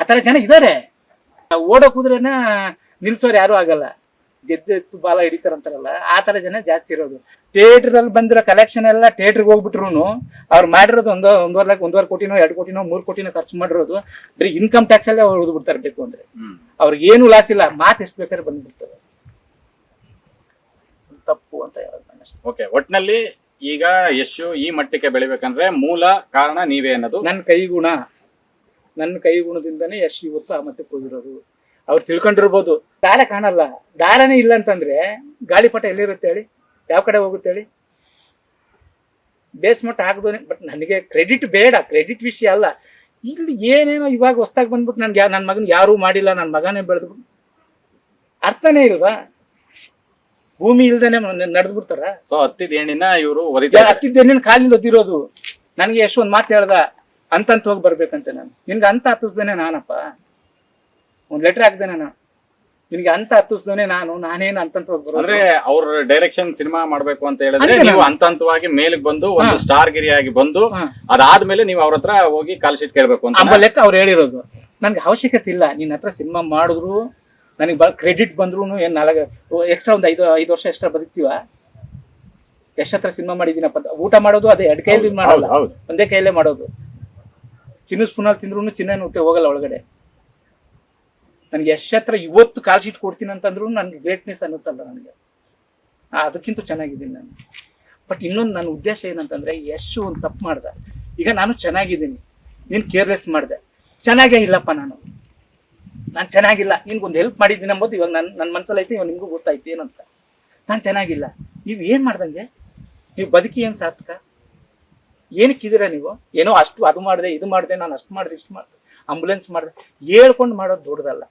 ಆ ಥರ ಜನ ಇದ್ದಾರೆ ಓಡೋ ಕುದುರೆನ ನಿಲ್ಸೋರು ಯಾರು ಆಗಲ್ಲ. ಗೆದ್ದೆತ್ತು ಬಾಲ ಹಿಡಿತಾರಂತಾರಲ್ಲ ಆ ಥರ ಜನ ಜಾಸ್ತಿ ಇರೋದು. ಥಿಯೇಟ್ರಲ್ಲಿ ಬಂದಿರೋ ಕಲೆಕ್ಷನ್ ಎಲ್ಲ ಥಿಯೇಟ್ರಿಗೆ ಹೋಗ್ಬಿಟ್ರು ಅವ್ರು ಮಾಡಿರೋದು ಒಂದು ಒಂದೂವರೆ ಲಕ್ಷ ಒಂದೂವರೆ ಕೋಟಿನೋ ಎರಡು ಕೋಟಿನೋ ಮೂರು ಕೋಟಿನೋ ಖರ್ಚು ಮಾಡಿರೋದು ಬರೀ ಇನ್ಕಮ್ ಟ್ಯಾಕ್ಸ್ ಅಲ್ಲೇ ಉಳಿದ್ಬಿಡ್ತಾರೆ ಬೇಕು ಅಂದ್ರೆ. ಅವ್ರಿಗೆ ಏನು ಲಾಸ್ ಇಲ್ಲ ಮಾತು ಎಷ್ಟು ಬೇಕಾದ್ರೆ ಬಂದ್ಬಿಡ್ತಾರೆ. ತಪ್ಪು ಅಂತ ಹೇಳೋದು. ಓಕೆ ಒಟ್ನಲ್ಲಿ ಈಗ ಯಶು ಈ ಮಟ್ಟಕ್ಕೆ ಬೆಳಿಬೇಕಂದ್ರೆ ಮೂಲ ಕಾರಣ ನೀವೇ ಅನ್ನೋದು. ನನ್ನ ಕೈಗುಣ ನನ್ನ ಕೈಗುಣದಿಂದನೇ ಯಶ್ ಇವತ್ತು ಆ ಮಟ್ಟಕ್ಕೆ ಹೋಗಿರೋದು. ಅವ್ರು ತಿಳ್ಕೊಂಡಿರ್ಬೋದು. ದಾರ ಕಾಣಲ್ಲ. ದಾರನೇ ಇಲ್ಲ ಅಂತಂದ್ರೆ ಗಾಳಿಪಟ ಎಲ್ಲಿರುತ್ತೆ ಹೇಳಿ? ಯಾವ ಕಡೆ ಹೋಗುತ್ತೆ ಹೇಳಿ? ಬೇಸ್ಮಟ್ಟ ಹಾಕ್ದೋನೆ ಬಟ್ ನನಗೆ ಕ್ರೆಡಿಟ್ ಬೇಡ. ಕ್ರೆಡಿಟ್ ವಿಷಯ ಅಲ್ಲ. ಇಲ್ಲಿ ಏನೇನೋ ಇವಾಗ ಹೊಸ್ದಾಗಿ ಬಂದ್ಬಿಟ್ಟು ನನ್ಗೆ ಯಾ ನನ್ನ ಮಗನ ಯಾರೂ ಮಾಡಿಲ್ಲ ನನ್ನ ಮಗನೇ ಬೆಳೆದು ಅರ್ಥನೇ ಇಲ್ವಾ? ಭೂಮಿ ಇಲ್ದೇನೆ ನಡೆದು ಬಿಡ್ತಾರ ಸೊ ಹತ್ತಿದ ಇವರು ಹತ್ತಿದ ಹತ್ತಿದ್ದೇನೇನು ಕಾಲಿಂದ ಒದ್ದಿರೋದು. ನನಗೆ ಎಷ್ಟು ಒಂದು ಮಾತು ಹೇಳ್ದ ಅಂತಂತ ಹೋಗಿ ಬರ್ಬೇಕಂತೆ ನಾನು. ನಿನ್ಗೆ ಅಂತ ಹತ್ತಿಸ್ದೇನೆ ನಾನಪ್ಪ. ಒಂದು ಲೆಟರ್ ಹಾಕ್ದೆ ನಾನು. ನಿನಗೆ ಅಂತ ಹತ್ತಿಸ್ದೇ ನಾನು ನಾನೇನು ಅಂತಂತ ಅಂದ್ರೆ ಅವ್ರ ಡೈರೆಕ್ಷನ್ ಸಿನಿಮಾ ಮಾಡ್ಬೇಕು ಅಂತ ಹೇಳಿದ್ರೆ ನೀವು ಹಂತ ಹಂತವಾಗಿ ಮೇಲಕ್ಕೆ ಬಂದು ಒಂದು ಸ್ಟಾರ್ ಗಿರಿಯಾಗಿ ಬಂದು. ಅದಾದ್ಮೇಲೆ ನೀವು ಅವ್ರ ಹತ್ರ ಹೋಗಿ ಕಾಲ್ ಶೀಟ್ ಕೇಳ್ಬೇಕು ಅಂತ. ಲೆಕ್ಕ ಅವ್ರು ಹೇಳಿರೋದು. ನನ್ಗೆ ಅವಶ್ಯಕತೆ ಇಲ್ಲ. ನಿನ್ನ ಹತ್ರ ಸಿನಿಮಾ ಮಾಡಿದ್ರು ನನಗೆ ಬಹಳ ಕ್ರೆಡಿಟ್ ಬಂದ್ರು ಏನು ನಾಲ್ಕು ಎಕ್ಸ್ಟ್ರಾ ಒಂದು ಐದು ಐದು ವರ್ಷ ಎಕ್ಸ್ಟ್ರಾ ಬದುಕ್ತೀವ? ಎಷ್ಟು ಹತ್ರ ಸಿನಿಮಾ ಮಾಡಿದ್ದೀನಪ್ಪ ಅಂತ. ಊಟ ಮಾಡೋದು ಅದೇ ಎರಡು ಕೈಯಲ್ಲಿ ಮಾಡಲ್ಲ. ಒಂದೇ ಕೈಯಲ್ಲೇ ಮಾಡೋದು. ಚಿನ್ನ ಸ್ಪೂನಲ್ಲಿ ತಿಂದ್ರು ಚಿನ್ನ ಹೋಗಲ್ಲ ಒಳಗಡೆ. ನನಗೆ ಹತ್ರ ಇವತ್ತು ಕಾಲ್ ಶೀಟ್ ಕೊಡ್ತೀನಿ ಅಂತಂದ್ರು ನನಗೆ ಗ್ರೇಟ್ನೆಸ್ ಅನ್ನಿಸಲ್ಲ ನನಗೆ. ಅದಕ್ಕಿಂತ ಚೆನ್ನಾಗಿದ್ದೀನಿ ನಾನು. ಬಟ್ ಇನ್ನೊಂದು ನನ್ನ ಉದ್ದೇಶ ಏನಂತಂದ್ರೆ ಎಷ್ಟು ಒಂದು ತಪ್ಪು ಮಾಡ್ದೆ. ಈಗ ನಾನು ಚೆನ್ನಾಗಿದ್ದೀನಿ. ನೀನು ಕೇರ್ಲೆಸ್ ಮಾಡಿದೆ. ಚೆನ್ನಾಗೇ ಇಲ್ಲಪ್ಪ ನಾನು. ನಾನು ಚೆನ್ನಾಗಿಲ್ಲ. ನಿನ್ಗೊಂದು ಹೆಲ್ಪ್ ಮಾಡಿದ್ದೀನಿ ಅಂಬೋದು ಇವಾಗ ನನ್ನ ನನ್ನ ಮನಸ್ಸಲ್ಲಿ ಐತೆ ಇವಾಗ ನಿಮಗೂ ಗೊತ್ತಾಯ್ತು ಏನಂತ. ನಾನು ಚೆನ್ನಾಗಿಲ್ಲ. ನೀವು ಏನು ಮಾಡ್ದಂಗೆ? ನೀವು ಬದುಕಿ ಏನು ಸಾರ್ಥಕ? ಏನಕ್ಕಿದ್ದೀರಾ ನೀವು? ಏನೋ ಅಷ್ಟು ಅದು ಮಾಡಿದೆ, ಇದು ಮಾಡಿದೆ, ನಾನು ಅಷ್ಟು ಮಾಡಿದೆ, ಇಷ್ಟು ಮಾಡಿದೆ. ಆಂಬುಲೆನ್ಸ್ ಮಾಡಿದೆ. ಹೇಳ್ಕೊಂಡು ಮಾಡೋದು ದೊಡ್ಡದಲ್ಲ.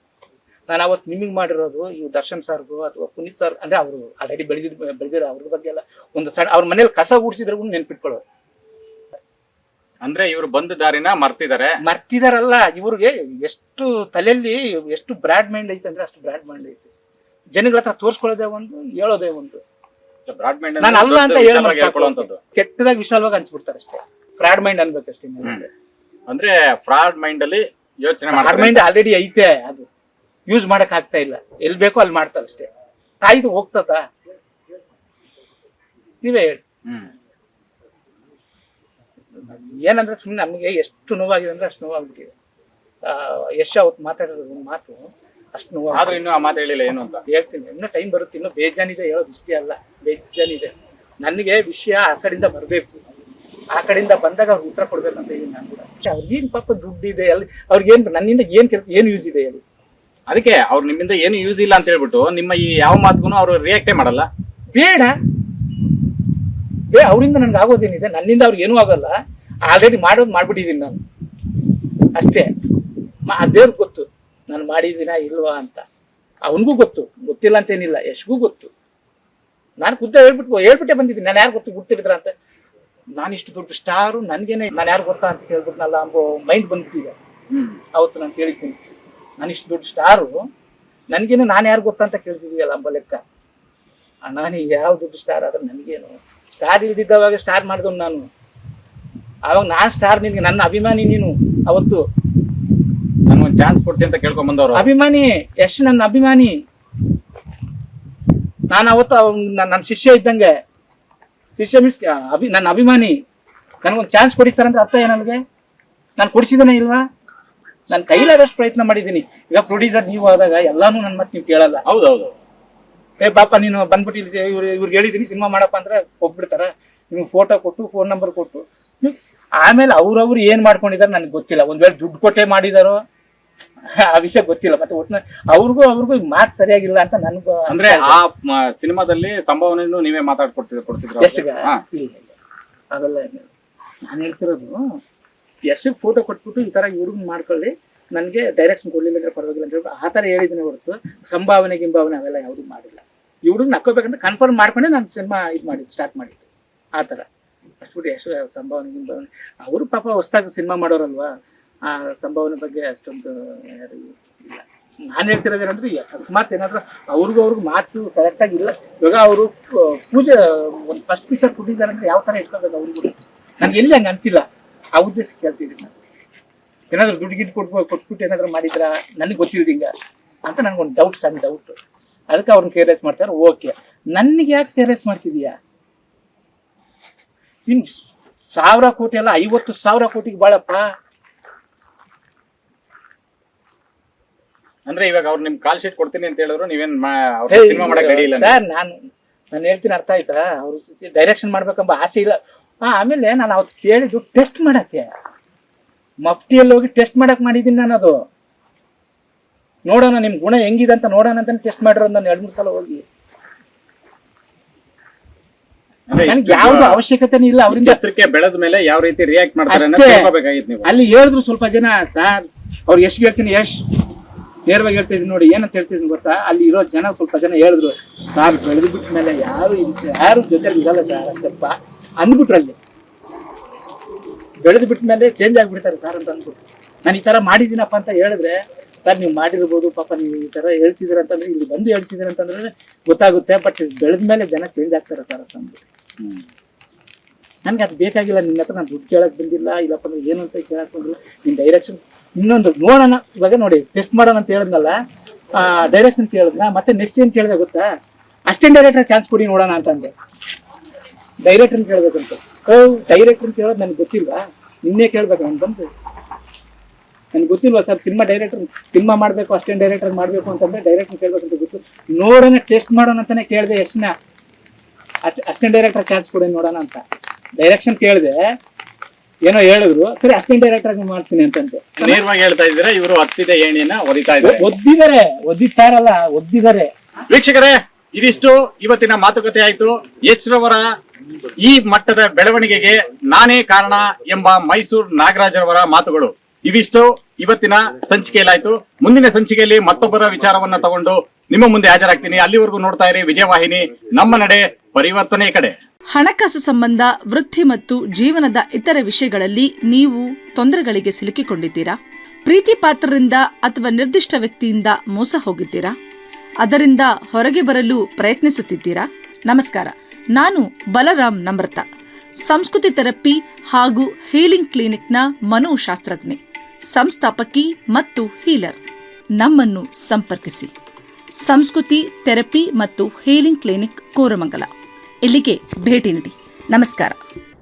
ನಾನು ಅವತ್ತು ನಿಮಗೆ ಮಾಡಿರೋದು ಇವು ದರ್ಶನ್ ಸರ್ಗೂ ಅಥವಾ ಪುನೀತ್ ಸರ್ ಅಂದರೆ ಅವರು ಆಲ್ರೆಡಿ ಬೆಳೆದಿದ್ದು ಬೆಳೆದಿರೋ ಅವ್ರ ಬಗ್ಗೆ ಎಲ್ಲ ಒಂದು ಸಣ್ಣ ಅವ್ರ ಮನೇಲಿ ಕಸ ಗುಡಿಸಿದ್ರಿಗೂ ನೆನ್ಪಿಟ್ಕೊಳ್ಳೋರು. ಅಂದ್ರೆ ಇವರು ಬಂದ ದಾರಿನ ಮರ್ತಿದ್ದಾರೆ ಮರ್ತಿದಾರಲ್ಲ ಇವ್ರಿಗೆ ಎಷ್ಟು ತಲೆಯಲ್ಲಿ ಎಷ್ಟು ಬ್ರಾಡ್ ಮೈಂಡ್ ಐತೆ ಅಂದ್ರೆ ಅಷ್ಟು ಬ್ರಾಡ್ ಮೈಂಡ್ ಐತೆ. ಜನಗಳ ಹತ್ರ ತೋರಿಸ್ಕೊಳ್ಳೋದೇ ಒಂದು ಹೇಳೋದೇ ಒಂದು. ಬ್ರಾಡ್ ಮೈಂಡ್ ನಾನು ಅಲ್ಲ ಅಂತ ಹೇಳ್ಕೊಳ್ಳುವಂಥದ್ದು ಕೆಟ್ಟದಾಗಿ ವಿಶಾಲವಾಗಿ ಅನ್ಸ್ಬಿಡ್ತಾರೆ ಅಷ್ಟೇ. ಫ್ರಾಡ್ ಮೈಂಡ್ ಅನ್ಬೇಕಷ್ಟೇ. ಅಂದ್ರೆ ಫ್ರಾಡ್ ಮೈಂಡ್ ಅಲ್ಲಿ ಯೋಚನೆ ಮೈಂಡ್ ಆಲ್ರೆಡಿ ಐತೆ ಅದು. ಯೂಸ್ ಮಾಡಕ್ ಆಗ್ತಾ ಇಲ್ಲ. ಎಲ್ಲಿ ಬೇಕೋ ಅಲ್ಲಿ ಮಾಡ್ತಾರೆ ಅಷ್ಟೇ. ಕಾಯ್ದು ಹೋಗ್ತದ? ನೀವೇ ಹೇಳಿ. ಏನಂದ್ರೆ ಸುಮ್ಮನೆ ನಮಗೆ ಎಷ್ಟು ನೋವಾಗಿದೆ ಅಂದ್ರೆ ಅಷ್ಟು ನೋವಾಗ್ಬಿಟ್ಟಿದೆ. ಯಶ್ ಅವತ್ತು ಮಾತಾಡೋದು ಒಂದು ಮಾತು ಅಷ್ಟು ನೋವು ಆದ್ರೂ ಇನ್ನು ಆ ಮಾತು ಹೇಳಿಲ್ಲ ಏನು ಅಂತ? ಹೇಳ್ತೀನಿ. ಇನ್ನೂ ಟೈಮ್ ಬರುತ್ತೆ ಇನ್ನೂ ಬೇಜಾನಿದೆ ಹೇಳೋದು ಇಷ್ಟೇ ಅಲ್ಲ. ಬೇಜಾನಿದೆ. ನನಗೆ ವಿಷಯ ಆ ಕಡೆಯಿಂದ ಬರಬೇಕು. ಆ ಕಡೆಯಿಂದ ಬಂದಾಗ ಅವ್ರಿಗೆ ಉತ್ತರ ಕೊಡ್ಬೇಕಂತ ಹೇಳಿ ನಾನು ಕೂಡ. ಅವ್ರಿಗೇನು ಪಾಪ ದುಡ್ಡು ಇದೆ ಅಲ್ಲಿ ಅವ್ರಿಗೇನು ನನ್ನಿಂದ ಏನು ಏನು ಯೂಸ್ ಇದೆ ಹೇಳಿ. ಅದಕ್ಕೆ ಅವ್ರು ನಿಮ್ಮಿಂದ ಏನು ಯೂಸ್ ಇಲ್ಲ ಅಂತ ಹೇಳ್ಬಿಟ್ಟು ನಿಮ್ಮ ಈ ಯಾವ ಮಾತುಗೂ ಅವ್ರು ರಿಯಾಕ್ಟೇ ಮಾಡಲ್ಲ. ಬೇಡ. ಏ ಅವರಿಂದ ನನ್ಗೆ ಆಗೋದೇನಿದೆ? ನನ್ನಿಂದ ಅವ್ರಿಗೆ ಏನೂ ಆಗಲ್ಲ. ಆಲ್ರೆಡಿ ಮಾಡೋದು ಮಾಡ್ಬಿಟ್ಟಿದ್ದೀನಿ ನಾನು. ಅಷ್ಟೇ. ಆ ದೇವ್ರಿಗೆ ಗೊತ್ತು. ನಾನು ಮಾಡಿದ್ದೀನಾ ಇಲ್ವಾ ಅಂತ. ಅವನಿಗೂ ಗೊತ್ತು. ಗೊತ್ತಿಲ್ಲ ಅಂತೇನಿಲ್ಲ. ಯಶ್ಗೂ ಗೊತ್ತು. ನಾನು ಖುದ್ದ ಹೇಳ್ಬಿಟ್ಟು ಹೇಳ್ಬಿಟ್ಟೆ ಬಂದಿದ್ದೀನಿ. ನಾನು ಯಾರು ಗೊತ್ತು ಗುರ್ತಿಡಿದ್ರ ಅಂತ. ನಾನು ಇಷ್ಟು ದೊಡ್ಡ ಸ್ಟಾರು ನನಗೇನೆ ನಾನು ಯಾರು ಗೊತ್ತಾ ಅಂತ ಕೇಳ್ಬಿಟ್ನಲ್ಲ ಅಂಬೋ ಮೈಂಡ್ ಬಂದ್ಬಿಟ್ಟಿದೆ. ಅವತ್ತು ನಾನು ಕೇಳಿದ್ದೀನಿ. ನಾನು ಇಷ್ಟು ದೊಡ್ಡ ಸ್ಟಾರು ನನಗೇನು ನಾನು ಯಾರು ಗೊತ್ತಂತ ಕೇಳ್ತಿದ್ದೀಯಲ್ಲ ಅಂಬ ಲೆಕ್ಕ. ನಾನು ಯಾವ ದೊಡ್ಡ ಸ್ಟಾರ್ ಆದ್ರೆ ನನಗೇನು. ಸ್ಟಾರ್ ಇಲ್ದಿದ್ದವಾಗ ಸ್ಟಾರ್ ಮಾಡಿದವನು ನಾನು. ಆವಾಗ ನಾನು ಸ್ಟಾರ್ ನಿನಗೆ ನನ್ನ ಅಭಿಮಾನಿ ನೀನು ಅವತ್ತು. ನನ್ಗೊಂದು ಚಾನ್ಸ್ ಕೊಡ್ಸಿ ಅಂತ ಕೇಳ್ಕೊಂಡ್ ಬಂದವರು. ಅಭಿಮಾನಿ ಯಶ್ ನನ್ನ ಅಭಿಮಾನಿ. ನಾನು ಅವತ್ತು ಅವ್ ನನ್ನ ಶಿಷ್ಯ ಇದ್ದಂಗೆ. ಶಿಷ್ಯ ಮೀನ್ಸ್ ಅಭಿ ನನ್ನ ಅಭಿಮಾನಿ. ನನಗೊಂದು ಚಾನ್ಸ್ ಕೊಡಿಸ್ತಾರೆ ಅಂತ ಅರ್ಥ ಏನು ನನಗೆ? ನಾನು ಕೊಡಿಸಿದನೇ ಇಲ್ವಾ? ನಾನು ಕೈಲಾದಷ್ಟು ಪ್ರಯತ್ನ ಮಾಡಿದ್ದೀನಿ. ಈಗ ಪ್ರೊಡ್ಯೂಸರ್ ನೀವು ಆದಾಗ ಎಲ್ಲಾನು ನನ್ನ ಮತ್ತೆ ನೀವು ಕೇಳಲ್ಲ. ಹೌದೌದು. ಏ ಪಾಪ ನೀನು ಬಂದ್ಬಿಟ್ಟು ಇಲ್ಲಿ ಇವ್ರು ಇವ್ರಿಗೆ ಹೇಳಿದ್ದೀನಿ ಸಿನಿಮಾ ಮಾಡಪ್ಪ ಅಂದ್ರೆ ಒಬ್ಬಿಡ್ತಾರ ನಿಮ್ಗೆ ಫೋಟೋ ಕೊಟ್ಟು ಫೋನ್ ನಂಬರ್ ಕೊಟ್ಟು. ಆಮೇಲೆ ಅವ್ರವ್ರು ಏನ್ ಮಾಡ್ಕೊಂಡಿದ್ದಾರೆ ನನಗೆ ಗೊತ್ತಿಲ್ಲ. ಒಂದ್ ವೇಳೆ ದುಡ್ಡು ಕೊಟ್ಟೆ ಮಾಡಿದಾರೋ ಆ ವಿಷಯ ಗೊತ್ತಿಲ್ಲ. ಮತ್ತೆ ಒಟ್ಟಿನ ಅವ್ರಿಗೂ ಅವ್ರಿಗೂ ಮಾತು ಸರಿಯಾಗಿಲ್ಲ ಅಂತ ನನ್ಗೂ ಅಂದ್ರೆ ಆ ಮ- ಸಿನಿಮಾದಲ್ಲಿ ಸಂಭಾವನೆಯನ್ನು ನೀವೇ ಮಾತಾಡ್ಕೊಡ್ತಿದ್ರು ಕೊಡ್ಸಿದ್ರು ಅದೆಲ್ಲ ಹಾ. ಇಲ್ಲ ಇಲ್ಲ. ಅವೆಲ್ಲ ನಾನು ಹೇಳ್ತಿರೋದು ಎಷ್ಟು ಫೋಟೋ ಕೊಟ್ಬಿಟ್ಟು ಈ ತರ ಇವ್ರಿಗೆ ಮಾಡ್ಕೊಳ್ಳಿ. ನನಗೆ ಡೈರೆಕ್ಷನ್ ಕೊಡಲಿಲ್ಲ ಅಂದ್ರೆ ಪರವಾಗಿಲ್ಲ ಅಂತ ಹೇಳ್ಬಿಟ್ಟು ಆ ಥರ ಹೇಳಿದ್ದೀನಿ ಹೊರತು ಸಂಭಾವನೆ ಗಿಂಭಾವನೆ ಅವೆಲ್ಲ ಯಾವುದೂ ಮಾಡಿಲ್ಲ. ಇವ್ರಿಗೆ ನಕ್ಕೋಬೇಕಂತ ಕನ್ಫರ್ಮ್ ಮಾಡ್ಕೊಂಡೆ ನಾನು ಸಿನಿಮಾ ಇದು ಮಾಡಿದ್ದು ಸ್ಟಾರ್ಟ್ ಮಾಡಿದ್ದು. ಆ ಥರ. ಅಷ್ಟು ಬಿಟ್ಟು ಎಷ್ಟು ಸಂಭಾವನೆ ಗಿಂಭಾವನೆ. ಅವರು ಪಾಪ ಹೊಸ್ದಾಗಿ ಸಿನಿಮಾ ಮಾಡೋರಲ್ವಾ? ಆ ಸಂಭಾವನೆ ಬಗ್ಗೆ ಅಷ್ಟೊಂದು ಯಾರು ಇಲ್ಲ. ನಾನು ಹೇಳ್ತಿರೋದೇನಂದ್ರೆ ಅಕಸ್ಮಾತ್ ಏನಾದರೂ ಅವ್ರಿಗೂ ಅವ್ರಿಗೂ ಮಾತು ಕರೆಕ್ಟಾಗಿ ಇಲ್ಲ. ಇವಾಗ ಅವರು ಪೂಜೆ, ಒಂದು ಫಸ್ಟ್ ಪಿಕ್ಚರ್ ಕೊಟ್ಟಿದ್ದಾರೆ ಅಂದ್ರೆ ಯಾವ ಥರ ಇಟ್ಕೋಬೇಕು ಅವ್ರಿಗೂ ನನಗೆ ಎಲ್ಲಿ ಹಂಗೆ ಅನಿಸಿಲ್ಲ. ಆ ಉದ್ದೇಶ ಕೇಳ್ತಿದ್ದೀನಿ ನಾನು. ಏನಾದ್ರು ದುಡ್ಡು ಗಿಡ್ ಕೊಟ್ಬಿಟ್ಟು ಕೊಟ್ಬಿಟ್ಟು ಏನಾದ್ರು ಮಾಡಿದ್ರ? ನನಗೆ ಗೊತ್ತಿಲ್ದಿಂಗ ಅಂತ ನನಗೊಂದು ಡೌಟ್ ಸಣ್ಣ ಡೌಟ್ ಅದಕ್ಕೆ ಅವ್ರನ್ನ ಕೇರ್ಲೆಸ್ ಮಾಡ್ತಾರೆ. ಓಕೆ ನನಗೆ ಯಾಕೆ ಕೇರ್ಲೆಸ್ ಮಾಡ್ತಿದೀಯಾ? ಇನ್ ಸಾವಿರ ಕೋಟಿ ಅಲ್ಲ ಐವತ್ತು ಸಾವಿರ ಕೋಟಿಗೆ ಬಾಳಪ್ಪ. ಅಂದ್ರೆ ಇವಾಗ ಅವ್ರು ನಿಮ್ ಕಾಲ್ ಶೀಟ್ ಕೊಡ್ತೀನಿ ಅಂತ ಹೇಳಿದ್ರು ನೀವೇನ್ ಸಿನಿಮಾ ಮಾಡಕ್ ರೆಡಿ ಇಲ್ಲ ಸರ್ ನಾನು ನಾನು ಹೇಳ್ತೀನಿ ಅರ್ಥ ಆಯ್ತಾ? ಅವ್ರು ಡೈರೆಕ್ಷನ್ ಮಾಡ್ಬೇಕಂಬ ಆಸೆ ಇಲ್ಲ ಆಮೇಲೆ ನಾನು ಅವತ್ತು ಕೇಳಿದ್ದು ಟೆಸ್ಟ್ ಮಾಡಕ್ಕೆ. ಮಫ್ಟಿಯಲ್ಲಿ ಹೋಗಿ ಟೆಸ್ಟ್ ಮಾಡಕ್ ಮಾಡಿದ್ದೀನಿ ನಾನು ಅದು ನೋಡೋಣ ನಿಮ್ ಗುಣ ಹೆಂಗಿದೆ ಅಂತ ನೋಡೋಣ ಅಂತ ಟೆಸ್ಟ್ ಮಾಡಿರೋದು ನಾನು ಎರಡು ಮೂರು ಸಲ ಹೋಗಿ. ನನಗೆ ಯಾವ್ದು ಅವಶ್ಯಕತೆನೇ ಇಲ್ಲ ಅವ್ರಿಂದ. ಎತ್ತರಕ್ಕೆ ಬೆಳೆದ ಮೇಲೆ ಯಾವ ರೀತಿ ರಿಯಾಕ್ಟ್ ಮಾಡ್ತಾರೆ. ನೀವು. ಅಲ್ಲಿ ಹೇಳಿದ್ರು ಸ್ವಲ್ಪ ಜನ ಸರ್ ಅವ್ರು ಎಷ್ಟು ಹೇಳ್ತೀನಿ ಯಶ್. ನೇರವಾಗಿ ಹೇಳ್ತಾ ಇದ್ದೀನಿ ನೋಡಿ ಏನಂತ ಹೇಳ್ತಿದ್ದೀನಿ ಗೊತ್ತಾ? ಅಲ್ಲಿ ಇರೋ ಜನ ಸ್ವಲ್ಪ ಜನ ಹೇಳಿದ್ರು ಸಾರ್ ಬೆಳೆದು ಬಿಟ್ಟ ಮೇಲೆ ಯಾರು ಯಾರು ಜೊತೆ ಇರಲ್ಲ ಸರ್ ಅಂತಪ್ಪ ಅಂದ್ಬಿಟ್ರು ಅಲ್ಲಿ ಬೆಳೆದು ಬಿಟ್ಟ ಮೇಲೆ ಚೇಂಜ್ ಆಗಿಬಿಡ್ತಾರೆ ಸರ್ ಅಂತ ಅಂದ್ಬಿಟ್ಟು. ನಾನು ಈ ಥರ ಮಾಡಿದ್ದೀನಪ್ಪ ಅಂತ ಹೇಳಿದ್ರೆ ಸರ್ ನೀವು ಮಾಡಿರ್ಬೋದು, ಪಾಪ ನೀವು ಈ ಥರ ಹೇಳ್ತಿದ್ದೀರ ಅಂತಂದ್ರೆ, ಇಲ್ಲಿ ಬಂದು ಹೇಳ್ತಿದ್ದೀರ ಅಂತಂದ್ರೆ ಗೊತ್ತಾಗುತ್ತೆ ಬಟ್ ಬೆಳೆದ ಮೇಲೆ ಜನ ಚೇಂಜ್ ಆಗ್ತಾರೆ ಸರ್ ಅಂತ ಅಂದ್ಬಿಟ್ಟು. ನನಗೆ ಅದು ಬೇಕಾಗಿಲ್ಲ, ನಿನ್ನ ಹತ್ರ ನಾನು ದುಡ್ಡು ಕೇಳಕ್ ಬಂದಿಲ್ಲ, ಇಲ್ಲಪ್ಪ ಅಂದ್ರೆ ಏನು ಅಂತ ಕೇಳಕ್ಕೆ ನಿನ್ನ ಡೈರೆಕ್ಷನ್ ಇನ್ನೊಂದು ನೋಡೋಣ, ಇವಾಗ ನೋಡಿ ಟೆಸ್ಟ್ ಮಾಡೋಣ ಅಂತ ಹೇಳಿದ್ನಲ್ಲ ಡೈರೆಕ್ಷನ್ ಕೇಳಿದ್ನ? ಮತ್ತೆ ನೆಕ್ಸ್ಟ್ ಏನು ಕೇಳಿದೆ ಗೊತ್ತಾ? ಅಷ್ಟೇನು ಡೈರೆಕ್ಟರ್ ಚಾನ್ಸ್ ಕೊಡಿ ನೋಡೋಣ ಅಂತಂದೆ ಡೈರೆಕ್ಟರ್ನ ಕೇಳ್ಬೇಕಂತ ಓ ಡೈರೆಕ್ಟರ್ ಕೇಳೋದು ನನಗೆ ಗೊತ್ತಿಲ್ವಾ? ನಿನ್ನೆ ಕೇಳ್ಬೇಕು ಬಂದು. ನನಗೆ ಗೊತ್ತಿಲ್ವಾ ಸರ್ ಸಿನಿಮಾ ಡೈರೆಕ್ಟರ್ ಸಿನಿಮಾ ಮಾಡಬೇಕು ಅಷ್ಟೇ ಡೈರೆಕ್ಟರ್ ಮಾಡಬೇಕು ಅಂತಂದ್ರೆ ಡೈರೆಕ್ಟರ್ ಕೇಳ್ಬೇಕಂತ ಗೊತ್ತು. ನೋಡೋಣ ಟೆಸ್ಟ್ ಮಾಡೋಣ ಅಂತಾನೆ ಕೇಳಿದೆ ಎಷ್ಟನ್ನ ಅಸಿಸ್ಟೆಂಟ್ ಡೈರೆಕ್ಟರ್ ಚಾನ್ಸ್ ಕೊಡಿ ನೋಡೋಣ ಅಂತ. ಡೈರೆಕ್ಷನ್ ಕೇಳಿದೆ. ಏನೋ ಹೇಳಿದ್ರು. ಸರಿ ಅಸಿಸ್ಟೆಂಟ್ ಡೈರೆಕ್ಟರ್ ಮಾಡ್ತೀನಿ ಅಂತಂದು. ನೇರವಾಗಿ ಹೇಳ್ತಾ ಇದ್ದೀರಾ ಇವರು ಒತ್ತಿದೆ ಏಣಿನ ಒದಿತಾ ಇದ್ದಾರೆ. ಒದ್ದಿದ್ದಾರೆ ಒದ್ದಿದ್ದಾರಲ್ಲ ಒದ್ದಿದ್ದಾರೆ. ವೀಕ್ಷಕರೇ ಇದಿಷ್ಟು ಇವತ್ತಿನ ಮಾತುಕತೆ ಆಯ್ತು. ಎಚ್ ರವರ ಈ ಮಟ್ಟದ ಬೆಳವಣಿಗೆಗೆ ನಾನೇ ಕಾರಣ ಎಂಬ ಮೈಸೂರು ನಾಗರಾಜರವರ ಮಾತುಗಳು. ಇವಿಷ್ಟು. ಇವತ್ತಿನ ಸಂಚಿಕೆಯಲ್ಲಾಯ್ತು. ಮುಂದಿನ ಸಂಚಿಕೆಯಲ್ಲಿ ಮತ್ತೊಬ್ಬರ ವಿಚಾರವನ್ನ ತಗೊಂಡು ನಿಮ್ಮ ಮುಂದೆ ಹಾಜರಾಗ್ತೀನಿ. ಅಲ್ಲಿವರೆಗೂ ನೋಡ್ತಾ ಇರಿ ವಿಜಯವಾಹಿನಿ. ನಮ್ಮ ನಡೆ ಪರಿವರ್ತನೆ ಕಡೆ. ಹಣಕಾಸು ಸಂಬಂಧ, ವೃತ್ತಿ ಮತ್ತು ಜೀವನದ ಇತರ ವಿಷಯಗಳಲ್ಲಿ ನೀವು ತೊಂದರೆಗಳಿಗೆ ಸಿಲುಕಿಕೊಂಡಿದ್ದೀರಾ? ಪ್ರೀತಿ ಪಾತ್ರರಿಂದ ಅಥವಾ ನಿರ್ದಿಷ್ಟ ವ್ಯಕ್ತಿಯಿಂದ ಮೋಸ ಹೋಗಿದ್ದೀರಾ? ಅದರಿಂದ ಹೊರಗೆ ಬರಲು ಪ್ರಯತ್ನಿಸುತ್ತಿದ್ದೀರಾ? ನಮಸ್ಕಾರ. ನಾನು ಬಲರಾಮ್ ನಮ್ರತ, ಸಂಸ್ಕೃತಿ ಥೆರಪಿ ಹಾಗೂ ಹೀಲಿಂಗ್ ಕ್ಲಿನಿಕ್ನ ಮನೋಶಾಸ್ತ್ರಜ್ಞೆ ಸಂಸ್ಥಾಪಕಿ ಮತ್ತು ಹೀಲರ್. ನಮ್ಮನ್ನು ಸಂಪರ್ಕಿಸಿ. ಸಂಸ್ಕೃತಿ ಥೆರಪಿ ಮತ್ತು ಹೀಲಿಂಗ್ ಕ್ಲಿನಿಕ್ ಕೋರಮಂಗಲ. ಇಲ್ಲಿಗೆ ಭೇಟಿ ನೀಡಿ. ನಮಸ್ಕಾರ.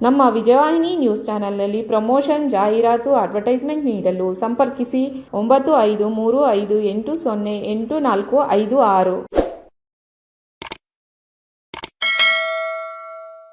ನಮ್ಮ ವಿಜಯವಾಹಿನಿ ನ್ಯೂಸ್ ಚಾನೆಲ್ನಲ್ಲಿ ಪ್ರಮೋಷನ್, ಜಾಹೀರಾತು, ಅಡ್ವರ್ಟೈಸ್ಮೆಂಟ್ ನೀಡಲು ಸಂಪರ್ಕಿಸಿ ಒಂಬತ್ತು ಐದು ಮೂರು ಐದು ಎಂಟು ಸೊನ್ನೆ ಎಂಟು ನಾಲ್ಕು ಐದು ಆರು.